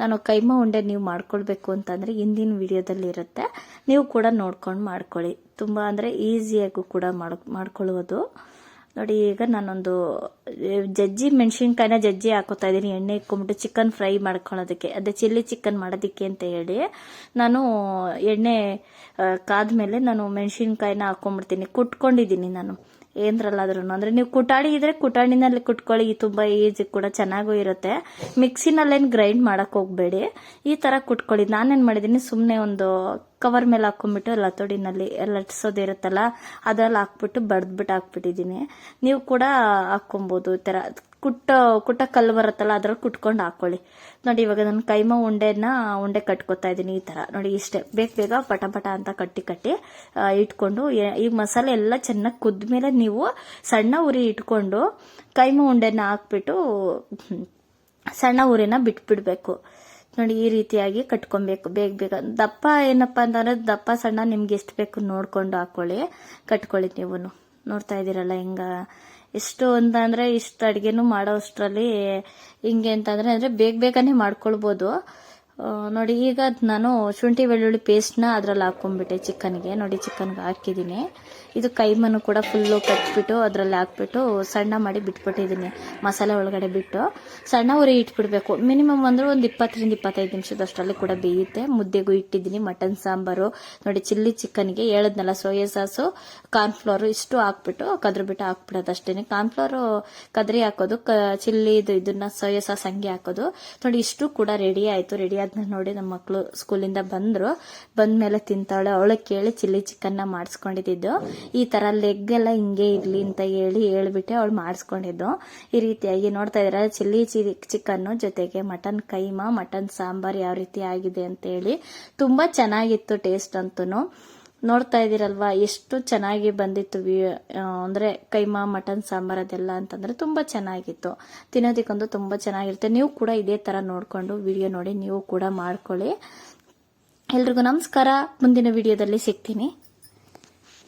ನಾನು ಕೈಮ ಉಂಡೆ ನೀವು ಮಾಡ್ಕೊಳ್ಬೇಕು ಅಂತಂದರೆ ಹಿಂದಿನ ವಿಡಿಯೋದಲ್ಲಿ ಇರುತ್ತೆ ನೀವು ಕೂಡ ನೋಡ್ಕೊಂಡು ಮಾಡ್ಕೊಳ್ಳಿ. ತುಂಬ ಅಂದರೆ ಈಸಿಯಾಗೂ ಕೂಡ ಮಾಡ್, ಮಾಡ್ಕೊಳ್ಳೋದು. ನೋಡಿ, ಈಗ ನಾನೊಂದು ಜಜ್ಜಿ ಮೆಣಸಿನ್ಕಾಯಿನ ಜಜ್ಜಿ ಹಾಕೋತಾ ಇದ್ದೀನಿ. ಎಣ್ಣೆ ಇಕ್ಕೊಂಬಿಟ್ಟು ಚಿಕನ್ ಫ್ರೈ ಮಾಡ್ಕೊಳ್ಳೋದಕ್ಕೆ. ಅದೇ ಚಿಲ್ಲಿ ಚಿಕನ್ ಮಾಡೋದಕ್ಕೆ ಅಂತ ಹೇಳಿ ನಾನು ಎಣ್ಣೆ ಕಾದ ಮೇಲೆ ನಾನು ಮೆಣಸಿನ್ಕಾಯಿನ ಹಾಕೊಂಡ್ಬಿಡ್ತೀನಿ ಕುಟ್ಕೊಂಡಿದ್ದೀನಿ ನಾನು. ಏನರಲ್ಲಾದ್ರೂ ಅಂದರೆ ನೀವು ಕುಟಾಣಿ ಇದ್ರೆ ಕುಟಾಣಿನಲ್ಲಿ ಕುಟ್ಕೊಳ್ಳಿ ತುಂಬ ಈಜಿ ಕೂಡ ಚೆನ್ನಾಗೂ ಇರುತ್ತೆ. ಮಿಕ್ಸಿನಲ್ಲೇನು ಗ್ರೈಂಡ್ ಮಾಡಕ್ ಹೋಗಬೇಡಿ. ಈ ಥರ ಕುಟ್ಕೊಳ್ಳಿ. ನಾನೇನು ಮಾಡಿದ್ದೀನಿ ಸುಮ್ಮನೆ ಒಂದು ಕವರ್ ಮೇಲೆ ಹಾಕೊಂಡ್ಬಿಟ್ಟು ಲತೋಡಿನಲ್ಲಿ ಲಟ್ಸೋದಿರುತ್ತಲ್ಲ ಅದ್ರಲ್ಲಿ ಹಾಕ್ಬಿಟ್ಟು ಬಡ್ದ್ಬಿಟ್ಟು ಹಾಕ್ಬಿಟ್ಟಿದ್ದೀನಿ. ನೀವು ಕೂಡ ಹಾಕ್ಕೊಬೋದು ಈ ಥರ ಕುಟ್ಟ ಕುಟ್ಟ ಕಲ್ಲು ಬರುತ್ತಲ್ಲ ಅದ್ರಲ್ಲಿ ಕುಟ್ಕೊಂಡು ಹಾಕೊಳ್ಳಿ. ನೋಡಿ, ಇವಾಗ ನಾನು ಕೈಮ ಉಂಡೆನ, ಉಂಡೆ ಕಟ್ಕೊತಾ ಇದ್ದೀನಿ ಈ ಥರ ನೋಡಿ, ಇಷ್ಟೇ. ಬೇಗ ಬೇಗ ಪಟ ಪಟ ಅಂತ ಕಟ್ಟಿ ಕಟ್ಟಿ ಇಟ್ಕೊಂಡು ಈ ಮಸಾಲೆ ಎಲ್ಲ ಚೆನ್ನಾಗಿ ಕುದ್ಮೇಲೆ ನೀವು ಸಣ್ಣ ಉರಿ ಇಟ್ಕೊಂಡು ಕೈಮ ಉಂಡೆನ ಹಾಕ್ಬಿಟ್ಟು ಸಣ್ಣ ಉರಿನ ಬಿಟ್ಬಿಡ್ಬೇಕು. ನೋಡಿ, ಈ ರೀತಿಯಾಗಿ ಕಟ್ಕೊಬೇಕು. ಬೇಗ ಬೇಗ. ದಪ್ಪ ಏನಪ್ಪ ಅಂತಂದ್ರೆ, ದಪ್ಪ ಸಣ್ಣ ನಿಮ್ಗೆ ಎಷ್ಟು ಬೇಕು ನೋಡ್ಕೊಂಡು ಹಾಕೊಳ್ಳಿ. ಕಟ್ಕೊಳ್ಳಿ ನೀವು ನೋಡ್ತಾ ಇದ್ದೀರಲ್ಲ ಹಿಂಗ ಎಷ್ಟು ಅಂತ ಅಂದ್ರೆ ಇಷ್ಟು ಅಡುಗೆನೂ ಮಾಡೋ ಅಷ್ಟರಲ್ಲಿ ಹಿಂಗೆ ಅಂತಂದ್ರೆ ಅಂದ್ರೆ ಬೇಗ ಬೇಗನೆ ಮಾಡ್ಕೊಳ್ಬೋದು. ನೋಡಿ, ಈಗ ನಾನು ಶುಂಠಿ, ಬೆಳ್ಳುಳ್ಳಿ ಪೇಸ್ಟ್ನ ಅದರಲ್ಲಿ ಹಾಕೊಂಡ್ಬಿಟ್ಟೆ ಚಿಕನ್ಗೆ. ನೋಡಿ, ಚಿಕನ್ಗೆ ಹಾಕಿದ್ದೀನಿ. ಇದು ಕೈಮನ್ನು ಕೂಡ ಫುಲ್ಲು ಕಟ್ಬಿಟ್ಟು ಅದರಲ್ಲಿ ಹಾಕ್ಬಿಟ್ಟು ಸಣ್ಣ ಮಾಡಿ ಬಿಟ್ಬಿಟ್ಟಿದ್ದೀನಿ ಮಸಾಲೆ ಒಳಗಡೆ ಬಿಟ್ಟು. ಸಣ್ಣ ಉರಿ ಇಟ್ಬಿಡ್ಬೇಕು. ಮಿನಿಮಮ್ ಅಂದ್ರೆ ಒಂದು ಇಪ್ಪತ್ತರಿಂದ ಇಪ್ಪತ್ತೈದು ನಿಮಿಷದಷ್ಟರಲ್ಲಿ ಕೂಡ ಬೇಯುತ್ತೆ. ಮುದ್ದೆಗೂ ಇಟ್ಟಿದ್ದೀನಿ ಮಟನ್ ಸಾಂಬಾರು. ನೋಡಿ, ಚಿಲ್ಲಿ ಚಿಕನ್ಗೆ ಹೇಳದ್ನಲ್ಲ ಸೋಯಾ ಸಾಸು ಕಾರ್ನ್ಫ್ಲೋರು ಇಷ್ಟು ಹಾಕ್ಬಿಟ್ಟು ಕದ್ರಬಿಟ್ಟು ಹಾಕ್ಬಿಡೋದು ಅಷ್ಟೇ ಕಾರ್ನ್ಫ್ಲೋರು ಕದ್ರಿ ಹಾಕೋದು, ಕ, ಚಿಲ್ಲಿ ಇದು, ಇದನ್ನ ಸೋಯಾ ಸಾಸ್ ಹಂಗೆ ಹಾಕೋದು. ನೋಡಿ, ಇಷ್ಟು ಕೂಡ ರೆಡಿ ಆಯಿತು. ರೆಡಿ ಆದ್ಮೇಲೆ ನೋಡಿ ನಮ್ಮ ಮಕ್ಕಳು ಸ್ಕೂಲಿಂದ ಬಂದರು. ಬಂದ್ಮೇಲೆ ತಿಂತಾಳೆ. ಅವಳಿಗೆ ಕೇಳಿ ಚಿಲ್ಲಿ ಚಿಕನ್ನ ಮಾಡಿಸ್ಕೊಂಡಿದ್ದು. ಈ ಥರ ಲೆಗ್ ಎಲ್ಲ ಹಿಂಗೆ ಇರಲಿ ಅಂತ ಹೇಳಿ ಹೇಳ್ಬಿಟ್ಟು ಅವಳು ಮಾಡಿಸ್ಕೊಂಡಿದ್ದು. ಈ ರೀತಿಯಾಗಿ ನೋಡ್ತಾ ಇದ್ದಾರೆ. ಚಿಲ್ಲಿ ಚಿಕನ್ನು ಜೊತೆಗೆ ಮಟನ್ ಕೈಮಾ, ಮಟನ್ ಸಾಂಬಾರ್ ಯಾವ ರೀತಿ ಆಗಿದೆ ಅಂತ ಹೇಳಿ. ತುಂಬ ಚೆನ್ನಾಗಿತ್ತು ಟೇಸ್ಟ್ ಅಂತೂ ನೋಡ್ತಾ ಇದ್ದೀರಲ್ವಾ? ಎಷ್ಟು ಚೆನ್ನಾಗಿ ಬಂದಿತ್ತು ವಿ ಅಂದ್ರೆ ಕೈಮಾ ಮಟನ್ ಸಾಂಬಾರ್ ಅದೆಲ್ಲ ಅಂತಂದರೆ ತುಂಬ ಚೆನ್ನಾಗಿತ್ತು. ತಿನ್ನೋದಕ್ಕೊಂದು ತುಂಬ ಚೆನ್ನಾಗಿರುತ್ತೆ. ನೀವು ಕೂಡ ಇದೇ ಥರ ನೋಡಿಕೊಂಡು ವಿಡಿಯೋ ನೋಡಿ, ನೀವು ಕೂಡ ಮಾಡ್ಕೊಳ್ಳಿ. ಎಲ್ರಿಗೂ ನಮಸ್ಕಾರ. ಮುಂದಿನ ವಿಡಿಯೋದಲ್ಲಿ ಸಿಗ್ತೀನಿ.